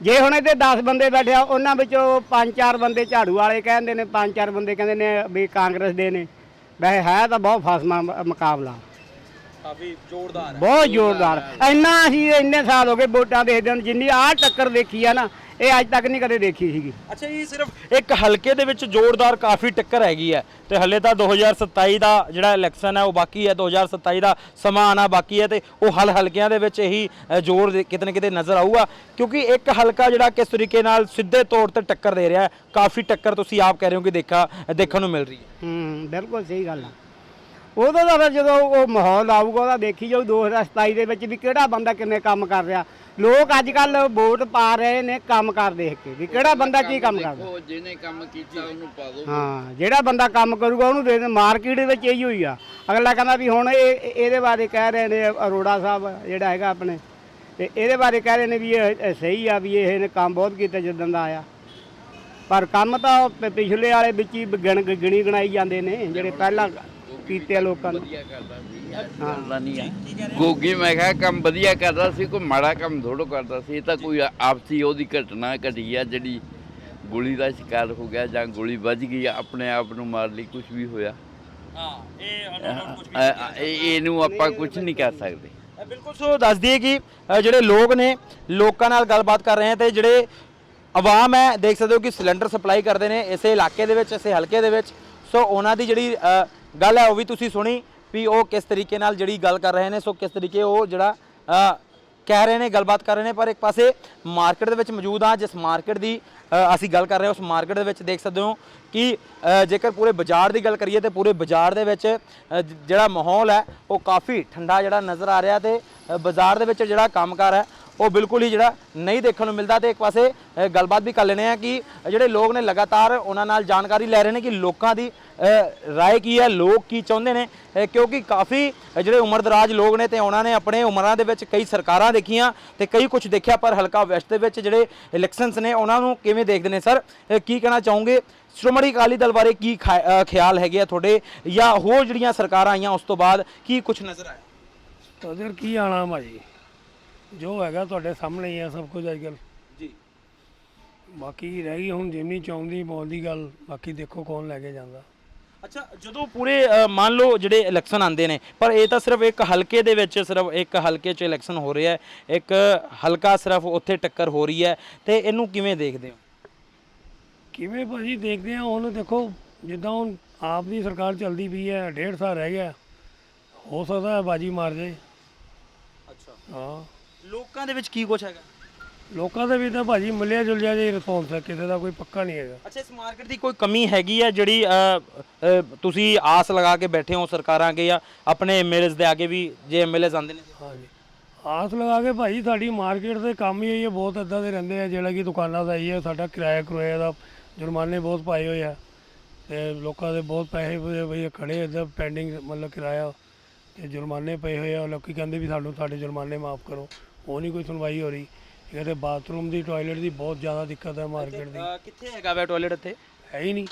ਜੇ ਹੁਣ ਇੱਥੇ 10 ਬੰਦੇ ਬੈਠੇ ਆ ਉਹਨਾਂ ਵਿੱਚੋਂ 5-4 ਬੰਦੇ ਝਾੜੂ ਵਾਲੇ ਕਹਿੰਦੇ ਨੇ 5-4 ਬੰਦੇ ਕਹਿੰਦੇ ਨੇ ਵੀ ਕਾਂਗਰਸ ਦੇ ਨੇ। ਵੈਸੇ ਹੈ ਤਾਂ ਬਹੁਤ ਫਾਸਮਾ ਮੁਕਾਬਲਾ। ਕਾਫੀ ਜ਼ੋਰਦਾਰ ਬਹੁਤ ਜ਼ੋਰਦਾਰ। ਇੰਨਾ ਅਸੀਂ ਇੰਨੇ ਸਾਲ ਹੋ ਗਏ ਵੋਟਾਂ ਦੇਖਦੇ ਨੂੰ ਜਿੰਨੀ ਆਹ ਟੱਕਰ ਦੇਖੀ ਆ ਨਾ ਇਹ ਅੱਜ ਤੱਕ ਨਹੀਂ ਕਦੇ ਦੇਖੀ ਸੀਗੀ। ਅੱਛਾ ਇਹ ਸਿਰਫ ਇੱਕ ਹਲਕੇ ਦੇ ਵਿੱਚ ਜ਼ੋਰਦਾਰ ਕਾਫੀ ਟੱਕਰ ਹੈਗੀ ਹੈ ਤੇ ਹੱਲੇ ਤਾਂ 2027 ਦਾ ਜਿਹੜਾ ਇਲੈਕਸ਼ਨ ਹੈ ਉਹ ਬਾਕੀ ਹੈ 2027 ਦਾ ਸਮਾਂ ਆਣਾ ਬਾਕੀ ਹੈ ਤੇ ਉਹ ਹਲ ਹਲਕਿਆਂ ਦੇ ਵਿੱਚ ਇਹੀ ਜ਼ੋਰ ਕਿਤੇ ਨਾ ਕਿਤੇ ਨਜ਼ਰ ਆਊਗਾ ਕਿਉਂਕਿ ਇੱਕ ਹਲਕਾ ਜਿਹੜਾ ਕਿਸ ਤਰੀਕੇ ਨਾਲ ਸਿੱਧੇ ਤੌਰ ਤੇ ਟੱਕਰ ਦੇ ਰਿਹਾ ਹੈ ਕਾਫੀ ਟੱਕਰ ਤੁਸੀਂ ਆਪ ਕਹਿ ਰਹੇ ਹੋ ਕਿ ਦੇਖਾ ਦੇਖਣ ਨੂੰ ਮਿਲ ਰਹੀ ਹੈ। ਹੂੰ ਬਿਲਕੁਲ ਸਹੀ ਗੱਲ ਆ। ਉਦੋਂ ਦਾ ਫਿਰ ਜਦੋਂ ਉਹ ਮਾਹੌਲ ਆਊਗਾ ਉਹਦਾ ਦੇਖੀ ਜਾਊ 2027 ਦੇ ਵਿੱਚ ਵੀ ਕਿਹੜਾ ਬੰਦਾ ਕਿੰਨੇ ਕੰਮ ਕਰ ਰਿਹਾ। ਲੋਕ ਅੱਜ ਕੱਲ ਵੋਟ ਪਾ ਰਹੇ ਨੇ ਕੰਮ ਕਰ ਦੇਖ ਕੇ ਵੀ ਕਿਹੜਾ ਬੰਦਾ ਕੀ ਕੰਮ ਕਰਦਾ ਦੇਖੋ ਜਿਹਨੇ ਕੰਮ ਕੀਤਾ ਉਹਨੂੰ ਪਾ ਦਿਓ ਹਾਂ ਜਿਹੜਾ ਬੰਦਾ ਕੰਮ ਕਰੂਗਾ ਉਹਨੂੰ ਦੇ ਦੇ ਮਾਰਕੀਟ ਦੇ ਵਿੱਚ ਇਹੀ ਹੋਈ ਆ। ਅਗਲਾ ਕਹਿੰਦਾ ਵੀ ਹੁਣ ਇਹ ਇਹ- ਇਹਦੇ ਬਾਰੇ ਕਹਿ ਰਹੇ ਨੇ ਅਰੋੜਾ ਸਾਹਿਬ ਜਿਹੜਾ ਹੈਗਾ ਆਪਣੇ। ਤੇ ਇਹਦੇ ਬਾਰੇ ਕਹਿ ਰਹੇ ਨੇ ਵੀ ਇਹ ਇਹ ਸਹੀ ਆ ਵੀ ਇਹ ਨੇ ਕੰਮ ਬਹੁਤ ਕੀਤਾ ਜਦੋਂ ਦਾ ਆਇਆ। ਪਰ ਕੰਮ ਤਾਂ ਪ- ਪਿਛਲੇ ਵਾਲੇ ਵਿੱਚ ਹੀ ਗਿਣ ਗਿਣੀ ਗਣਾਈ ਜਾਂਦੇ ਨੇ ਜਿਹੜੇ ਪਹਿਲਾਂ ਕੀਤੇ ਆ ਲੋਕਾਂ ਨੇ। ਵਧੀਆ ਕਰਦਾ ਨਹੀਂ ਆ ਗੋਗੀ ਮੈਂ ਕਿਹਾ ਕੰਮ ਵਧੀਆ ਕਰਦਾ ਸੀ ਕੋਈ ਮਾੜਾ ਕੰਮ ਥੋੜੋ ਕਰਦਾ ਸੀ। ਇਹ ਤਾਂ ਕੋਈ ਆਪਸੀ ਉਹਦੀ ਘਟਨਾ ਘਟੀ ਆ ਜਿਹੜੀ ਗੋਲੀ ਦਾ ਸ਼ਿਕਾਰ ਹੋ ਗਿਆ ਜਾਂ ਗੋਲੀ ਵੱਜ ਗਈ ਆਪਣੇ ਆਪ ਨੂੰ ਮਾਰ ਲਈ ਕੁਝ ਵੀ ਹੋਇਆ। ਹਾਂ ਇਹ ਇਹਨੂੰ ਆਪਾਂ ਕੁਝ ਨਹੀਂ ਕਰ ਸਕਦੇ। ਬਿਲਕੁਲ ਸੋ ਦੱਸ ਦਈਏ ਕਿ ਜਿਹੜੇ ਲੋਕ ਨੇ ਲੋਕਾਂ ਨਾਲ ਗੱਲਬਾਤ ਕਰ ਰਹੇ ਆ ਤੇ ਜਿਹੜੇ ਆਵਾਮ ਹੈ ਦੇਖ ਸਕਦੇ ਹੋ ਕਿ ਸਿਲੰਡਰ ਸਪਲਾਈ ਕਰਦੇ ਨੇ ਇਸੇ ਇਲਾਕੇ ਦੇ ਵਿੱਚ ਇਸੇ ਹਲਕੇ ਦੇ ਵਿੱਚ। ਸੋ ਉਹਨਾਂ ਦੀ ਜਿਹੜੀ ਗੱਲ ਹੈ ਉਹ ਵੀ ਤੁਸੀਂ ਸੁਣੀ ਵੀ ਉਹ ਕਿਸ ਤਰੀਕੇ ਨਾਲ ਜਿਹੜੀ ਗੱਲ ਕਰ ਰਹੇ ਨੇ, ਸੋ ਕਿਸ ਤਰੀਕੇ ਉਹ ਜਿਹੜਾ ਕਹਿ ਰਹੇ ਨੇ, ਗੱਲਬਾਤ ਕਰ ਰਹੇ ਨੇ, ਪਰ ਇੱਕ ਪਾਸੇ ਮਾਰਕੀਟ ਦੇ ਵਿੱਚ ਮੌਜੂਦ ਆ ਜਿਸ ਮਾਰਕੀਟ ਦੀ ਅਸੀਂ ਗੱਲ ਕਰ ਰਹੇ ਹਾਂ, ਉਸ ਮਾਰਕੀਟ ਦੇ ਵਿੱਚ ਦੇਖ ਸਕਦੇ ਹੋ ਕਿ ਜੇਕਰ ਪੂਰੇ ਬਾਜ਼ਾਰ ਦੀ ਗੱਲ ਕਰੀਏ ਤੇ ਪੂਰੇ ਬਾਜ਼ਾਰ ਦੇ ਵਿੱਚ ਜਿਹੜਾ ਮਾਹੌਲ ਹੈ, ਉਹ ਕਾਫੀ ਠੰਡਾ ਜਿਹੜਾ ਨਜ਼ਰ ਆ ਰਿਹਾ ਤੇ ਬਾਜ਼ਾਰ ਦੇ ਵਿੱਚ ਜਿਹੜਾ ਕੰਮਕਾਰ ਹੈ ਉਹ ਬਿਲਕੁਲ ਹੀ ਜਿਹੜਾ ਨਹੀਂ ਦੇਖਣ ਨੂੰ ਮਿਲਦਾ ਤੇ ਇੱਕ ਪਾਸੇ ਗੱਲਬਾਤ ਵੀ ਕਰ ਲੈਣੇ ਆ ਕਿ ਜਿਹੜੇ ਲੋਕ ਨੇ ਲਗਾਤਾਰ ਉਹਨਾਂ ਨਾਲ ਜਾਣਕਾਰੀ ਲੈ ਰਹੇ ਨੇ ਕਿ ਲੋਕਾਂ ਦੀ ਰਾਏ ਕੀ ਹੈ ਲੋਕ ਕੀ ਚਾਹੁੰਦੇ ਨੇ ਕਿਉਂਕਿ ਕਾਫੀ ਅ, ਜਿਹੜੇ ਉਮਰਦਰਾਜ ਲੋਕ ਨੇ ਤੇ ਉਹਨਾਂ ਨੇ ਆਪਣੇ ਉਮਰਾਂ ਦੇ ਵਿੱਚ ਕਈ ਸਰਕਾਰਾਂ ਦੇਖੀਆਂ ਤੇ ਕਈ ਕੁਝ ਦੇਖਿਆ ਪਰ ਹਲਕਾ ਵੈਸਟ ਦੇ ਵਿੱਚ ਜਿਹੜੇ ਇਲੈਕਸ਼ਨਸ ਨੇ ਉਹਨਾਂ ਨੂੰ ਕਿਵੇਂ ਦੇਖਦੇ ਨੇ? ਸਰ ਕੀ ਕਹਿਣਾ ਚਾਹੋਗੇ? ਸ਼੍ਰੋਮਣੀ ਅਕਾਲੀ ਦਲ ਬਾਰੇ ਕੀ ਖਾ- ਖਿਆਲ ਹੈਗੇ ਆ ਤੁਹਾਡੇ? ਜਾਂ ਹੋਰ ਜਿਹੜੀਆਂ ਸਰਕਾਰਾਂ ਆਈਆਂ ਉਸ ਤੋਂ ਬਾਅਦ ਕੀ ਕੁਝ ਨਜ਼ਰ ਆਇਆ? ਤਾਂ ਕੀ ਆਣਾ ਭਾਜੀ? ਜੋ ਹੈਗਾ ਤੁਹਾਡੇ ਸਾਹਮਣੇ ਹੀ ਆ ਸਭ ਕੁਝ ਅੱਜ ਕੱਲ੍ਹ ਜੀ। ਬਾਕੀ ਰਹਿ ਗਈ ਹੁਣ ਜਿਮਨੀ ਚੌਂਕ ਦੀ ਮੌਲ ਦੀ ਗੱਲ ਬਾਕੀ ਦੇਖੋ ਕੌਣ ਲੈ ਕੇ ਜਾਂਦਾ। ਅੱਛਾ ਜਦੋਂ ਪੂਰੇ ਅ, ਮੰਨ ਲਓ ਜਿਹੜੇ ਇਲੈਕਸ਼ਨ ਆਉਂਦੇ ਨੇ ਪਰ ਇਹ ਤਾਂ ਸਿਰਫ ਇੱਕ ਹਲਕੇ ਦੇ ਵਿੱਚ ਸਿਰਫ ਇੱਕ ਹਲਕੇ 'ਚ ਇਲੈਕਸ਼ਨ ਹੋ ਰਿਹਾ ਹੈ ਇੱਕ ਹਲਕਾ ਸਿਰਫ ਉੱਥੇ ਟੱਕਰ ਹੋ ਰਹੀ ਹੈ ਤੇ ਇਹਨੂੰ ਕਿਵੇਂ ਦੇਖਦੇ ਹੋ? ਕਿਵੇਂ ਭਾਜੀ ਦੇਖਦੇ ਆ ਹੁਣ ਦੇਖੋ ਜਿੱਦਾਂ ਹੁਣ ਆਪ ਦੀ ਸਰਕਾਰ ਚੱਲਦੀ ਪਈ ਹੈ ਡੇਢ ਸਾਲ ਰਹਿ ਗਿਆ ਹੋ ਸਕਦਾ ਹੈ ਬਾਜੀ ਮਾਰ ਜਾਏ। ਅੱਛਾ। ਹਾਂ। ਲੋਕਾਂ ਦੇ ਵਿੱਚ ਕੀ ਕੁਝ ਹੈਗਾ? ਲੋਕਾਂ ਦੇ ਵੀ ਤਾਂ ਭਾਜੀ ਮਿਲਿਆ ਜੁਲਿਆ ਜਿਹਾ ਰਿਸਪੌਂਸ ਹੈ ਕਿਸੇ ਦਾ ਕੋਈ ਪੱਕਾ ਨਹੀਂ ਹੈਗਾ। ਅੱਛਾ ਇਸ ਮਾਰਕੀਟ ਦੀ ਕੋਈ ਕਮੀ ਹੈਗੀ ਹੈ ਜਿਹੜੀ ਅ, ਅ, ਤੁਸੀਂ ਆਸ ਲਗਾ ਕੇ ਬੈਠੇ ਹੋ ਸਰਕਾਰਾਂ ਅੱਗੇ ਜਾਂ ਆਪਣੇ ਐਮਐਲਏਸ ਦੇ ਅੱਗੇ ਵੀ ਜੇ ਐਮਐਲਏਸ ਆਉਂਦੇ ਨੇ? ਹਾਂਜੀ। ਆਸ ਲਗਾ ਕੇ ਭਾਈ ਸਾਡੀ ਮਾਰਕੀਟ ਦੇ ਕੰਮ ਹੀ ਇਹ ਬਹੁਤ ਇਦਾਂ ਦੇ ਰਹਿੰਦੇ ਆ ਜਿਹੜਾ ਕਿ ਦੁਕਾਨਾਂ ਦਾ ਹੀ ਹੈ ਸਾਡਾ ਕਿਰਾਇਆ ਕਰੋਇਆ ਦਾ ਜੁਰਮਾਨੇ ਬਹੁਤ ਪਾਏ ਹੋਏ ਆ। ਤੇ ਲੋਕਾਂ ਦੇ ਬਹੁਤ ਪੈਸੇ ਵੀ ਵੀ ਖੜੇ ਇੱਦਾਂ ਪੈਂਡਿੰਗ ਮਤਲਬ ਕਿਰਾਇਆ ਤੇ ਜੁਰਮਾਨੇ ਪਏ ਹੋਏ ਆ ਲੋਕੀ ਕਹਿੰਦੇ ਵੀ ਸਾਨੂੰ ਸਾਡੇ ਜੁਰਮਾਨੇ ਮਾਫ ਕਰੋ। ਉਹ ਨਹੀਂ ਕੋਈ ਸੁਣਵਾਈ ਹੋ ਰਹੀ। ਕਹਿੰਦੇ ਬਾਥਰੂਮ ਦੀ ਟਾਇਲਟ ਦੀ ਬਹੁਤ ਜ਼ਿਆਦਾ ਦਿੱਕਤ ਹੈ ਮਾਰਕੀਟ ਦੀ। ਕਿੱਥੇ ਹੈਗਾ ਵੇ ਟਾਇਲਟ ਇੱਥੇ? ਹੈ ਹੀ ਨਹੀਂ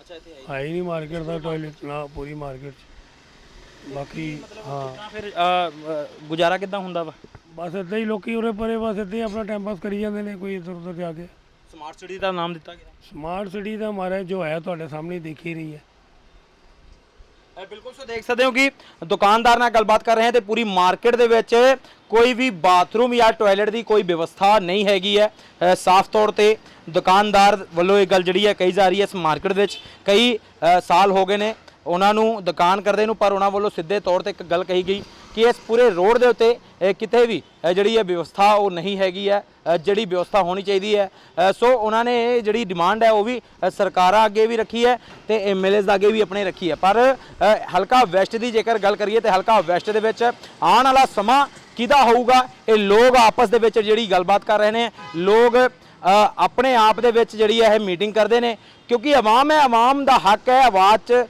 ਅੱਛਾ ਇੱਥੇ ਹੈ ਹੀ। ਨਹੀਂ ਮਾਰਕੀਟ ਦਾ ਟਾਇਲਟ ਨਾ ਪੂਰੀ ਮਾਰਕੀਟ 'ਚ। ਬਾਕੀ ਹਾਂ। ਤਾਂ ਫਿਰ ਅ, ਅ, ਗੁਜ਼ਾਰਾ ਕਿੱਦਾਂ ਹੁੰਦਾ ਵਾ? ਬਸ ਇੱਦਾਂ ਹੀ ਲੋਕੀ ਉਰੇ ਪਰੇ ਬਸ ਇੱਦਾਂ ਹੀ ਆਪਣਾ ਟਾਈਮ ਪਾਸ ਕਰੀ ਜਾਂਦੇ ਨੇ ਕੋਈ ਇੱਧਰ ਉੱਧਰ ਜਾ ਕੇ। ਸਮਾਰਟ ਸਿਟੀ ਦਾ ਨਾਮ ਦਿੱਤਾ ਗਿਆ। ਸਮਾਰਟ ਸਿਟੀ ਦਾ ਮਾਰੇ ਜੋ ਹੈ ਤੁਹਾਡੇ ਸਾਹਮਣੇ ਦਿਖ ਹੀ ਰਹੀ ਹੈ। ਅ, ਬਿਲਕੁਲ ਸੋ ਦੇਖ ਸਕਦੇ ਹੋ ਕਿ ਦੁਕਾਨਦਾਰ ਨਾਲ ਗੱਲਬਾਤ ਕਰ ਰਹੇ ਹਾਂ ਤੇ ਪੂਰੀ ਮਾਰਕੀਟ ਦੇ ਵਿੱਚ ਕੋਈ ਵੀ ਬਾਥਰੂਮ ਜਾਂ ਟਾਇਲਟ ਦੀ ਕੋਈ ਵਿਵਸਥਾ ਨਹੀਂ ਹੈਗੀ ਹੈ। ਸਾਫ਼ ਤੌਰ ਤੇ ਦੁਕਾਨਦਾਰ ਵੱਲੋਂ ਇਹ ਗੱਲ ਜਿਹੜੀ ਹੈ ਕਹੀ ਜਾ ਰਹੀ ਹੈ ਇਸ ਮਾਰਕੀਟ ਦੇ ਵਿੱਚ। ਕਈ ਸਾਲ ਹੋ ਗਏ ਨੇ ਉਹਨਾਂ ਨੂੰ ਦੁਕਾਨ ਕਰਦੇ ਨੂੰ ਪਰ ਉਹਨਾਂ ਵੱਲੋਂ ਸਿੱਧੇ ਤੌਰ ਤੇ ਇੱਕ ਗੱਲ ਕਹੀ ਗਈ ਕਿ ਇਸ ਪੂਰੇ ਰੋਡ ਦੇ ਉੱਤੇ ਕਿਤੇ ਵੀ ਜਿਹੜੀ ਹੈ ਵਿਵਸਥਾ ਉਹ ਨਹੀਂ ਹੈਗੀ ਹੈ ਜਿਹੜੀ ਵਿਵਸਥਾ ਹੋਣੀ ਚਾਹੀਦੀ ਹੈ। ਸੋ ਉਹਨਾਂ ਨੇ ਇਹ ਜਿਹੜੀ ਡਿਮਾਂਡ ਹੈ ਉਹ ਵੀ ਸਰਕਾਰਾਂ ਅੱਗੇ ਵੀ ਰੱਖੀ ਹੈ ਤੇ ਐਮਐਲਏਸ ਦਾ ਅੱਗੇ ਵੀ ਆਪਣੇ ਰੱਖੀ ਹੈ। ਪਰ ਹਲਕਾ ਵੈਸਟ ਦੀ ਜੇਕਰ ਗੱਲ ਕਰੀਏ ਤੇ ਹਲਕਾ ਵੈਸਟ ਦੇ ਵਿੱਚ ਆਉਣ ਵਾਲਾ ਸਮਾਂ ਕਿਹਦਾ ਹੋਊਗਾ? ਇਹ ਲੋਕ ਆਪਸ ਦੇ ਵਿੱਚ ਜਿਹੜੀ ਗੱਲਬਾਤ ਕਰ ਰਹੇ ਨੇ। ਲੋਕ ਆਪਣੇ ਆਪ ਦੇ ਵਿੱਚ ਜਿਹੜੀ ਹੈ ਇਹ ਮੀਟਿੰਗ ਕਰਦੇ ਨੇ, ਕਿਉਂਕਿ ਆਵਾਮ ਹੈ, ਆਵਾਮ ਦਾ ਹੱਕ ਹੈ ਆਵਾਜ਼ 'ਚ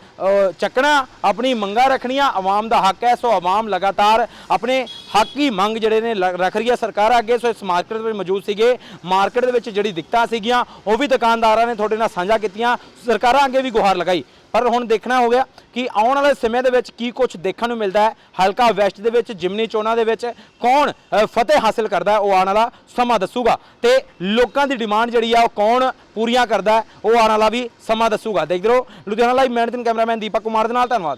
ਚੱਕਣਾ, ਆਪਣੀ ਮੰਗਾਂ ਰੱਖਣੀਆਂ ਆਵਾਮ ਦਾ ਹੱਕ ਹੈ, ਸੋ ਆਵਾਮ ਲਗਾਤਾਰ ਆਪਣੇ ਹੱਕ ਹੀ ਮੰਗ ਜਿਹੜੇ ਨੇ ਲ- ਰੱਖ ਰਹੀ ਹੈ। ਸਰਕਾਰ ਅੱਗੇ ਸੋ ਇਸ ਮਾਰਕੀਟ ਦੇ ਵਿੱਚ ਮੌਜੂਦ ਸੀਗੇ, ਮਾਰਕੀਟ ਦੇ ਵਿੱਚ ਜਿਹੜੀ ਦਿੱਕਤਾਂ ਸੀਗੀਆਂ, ਉਹ ਵੀ ਦੁਕਾਨਦਾਰਾਂ ਨੇ ਤੁਹਾਡੇ ਨਾਲ ਸਾਂਝਾ ਕੀਤੀਆਂ, ਸਰਕਾਰਾਂ ਅੱਗੇ ਵੀ ਗੁਹਾਰ ਲਗਾਈ। ਪਰ ਹੁਣ ਦੇਖਣਾ ਹੋ ਗਿਆ ਕਿ ਆਉਣ ਵਾਲੇ ਸਮੇਂ ਦੇ ਵਿੱਚ ਕੀ ਕੁਝ ਦੇਖਣ ਨੂੰ ਮਿਲਦਾ ਹੈ। ਹਲਕਾ ਵੈਸਟ ਦੇ ਵਿੱਚ, ਜਿਮਨੀ ਚੋਣਾਂ ਦੇ ਵਿੱਚ ਕੌਣ ਫਤਿਹ ਹਾਸਲ ਕਰਦਾ ਉਹ ਆਉਣ ਵਾਲਾ ਸਮਾਂ ਦੱਸੂਗਾ। ਤੇ ਲੋਕਾਂ ਦੀ ਡਿਮਾਂਡ ਜਿਹੜੀ ਆ, ਉਹ ਕੌਣ ਪੂਰੀਆਂ ਕਰਦਾ ਉਹ ਆਉਣ ਵਾਲਾ ਵੀ ਸਮਾਂ ਦੱਸੂਗਾ। ਦੇਖਦੇ ਰਹੋ, Ludhiana live managing cameraman, Deepak Kumar ਦੇ ਨਾਲ, ਧੰਨਵਾਦ।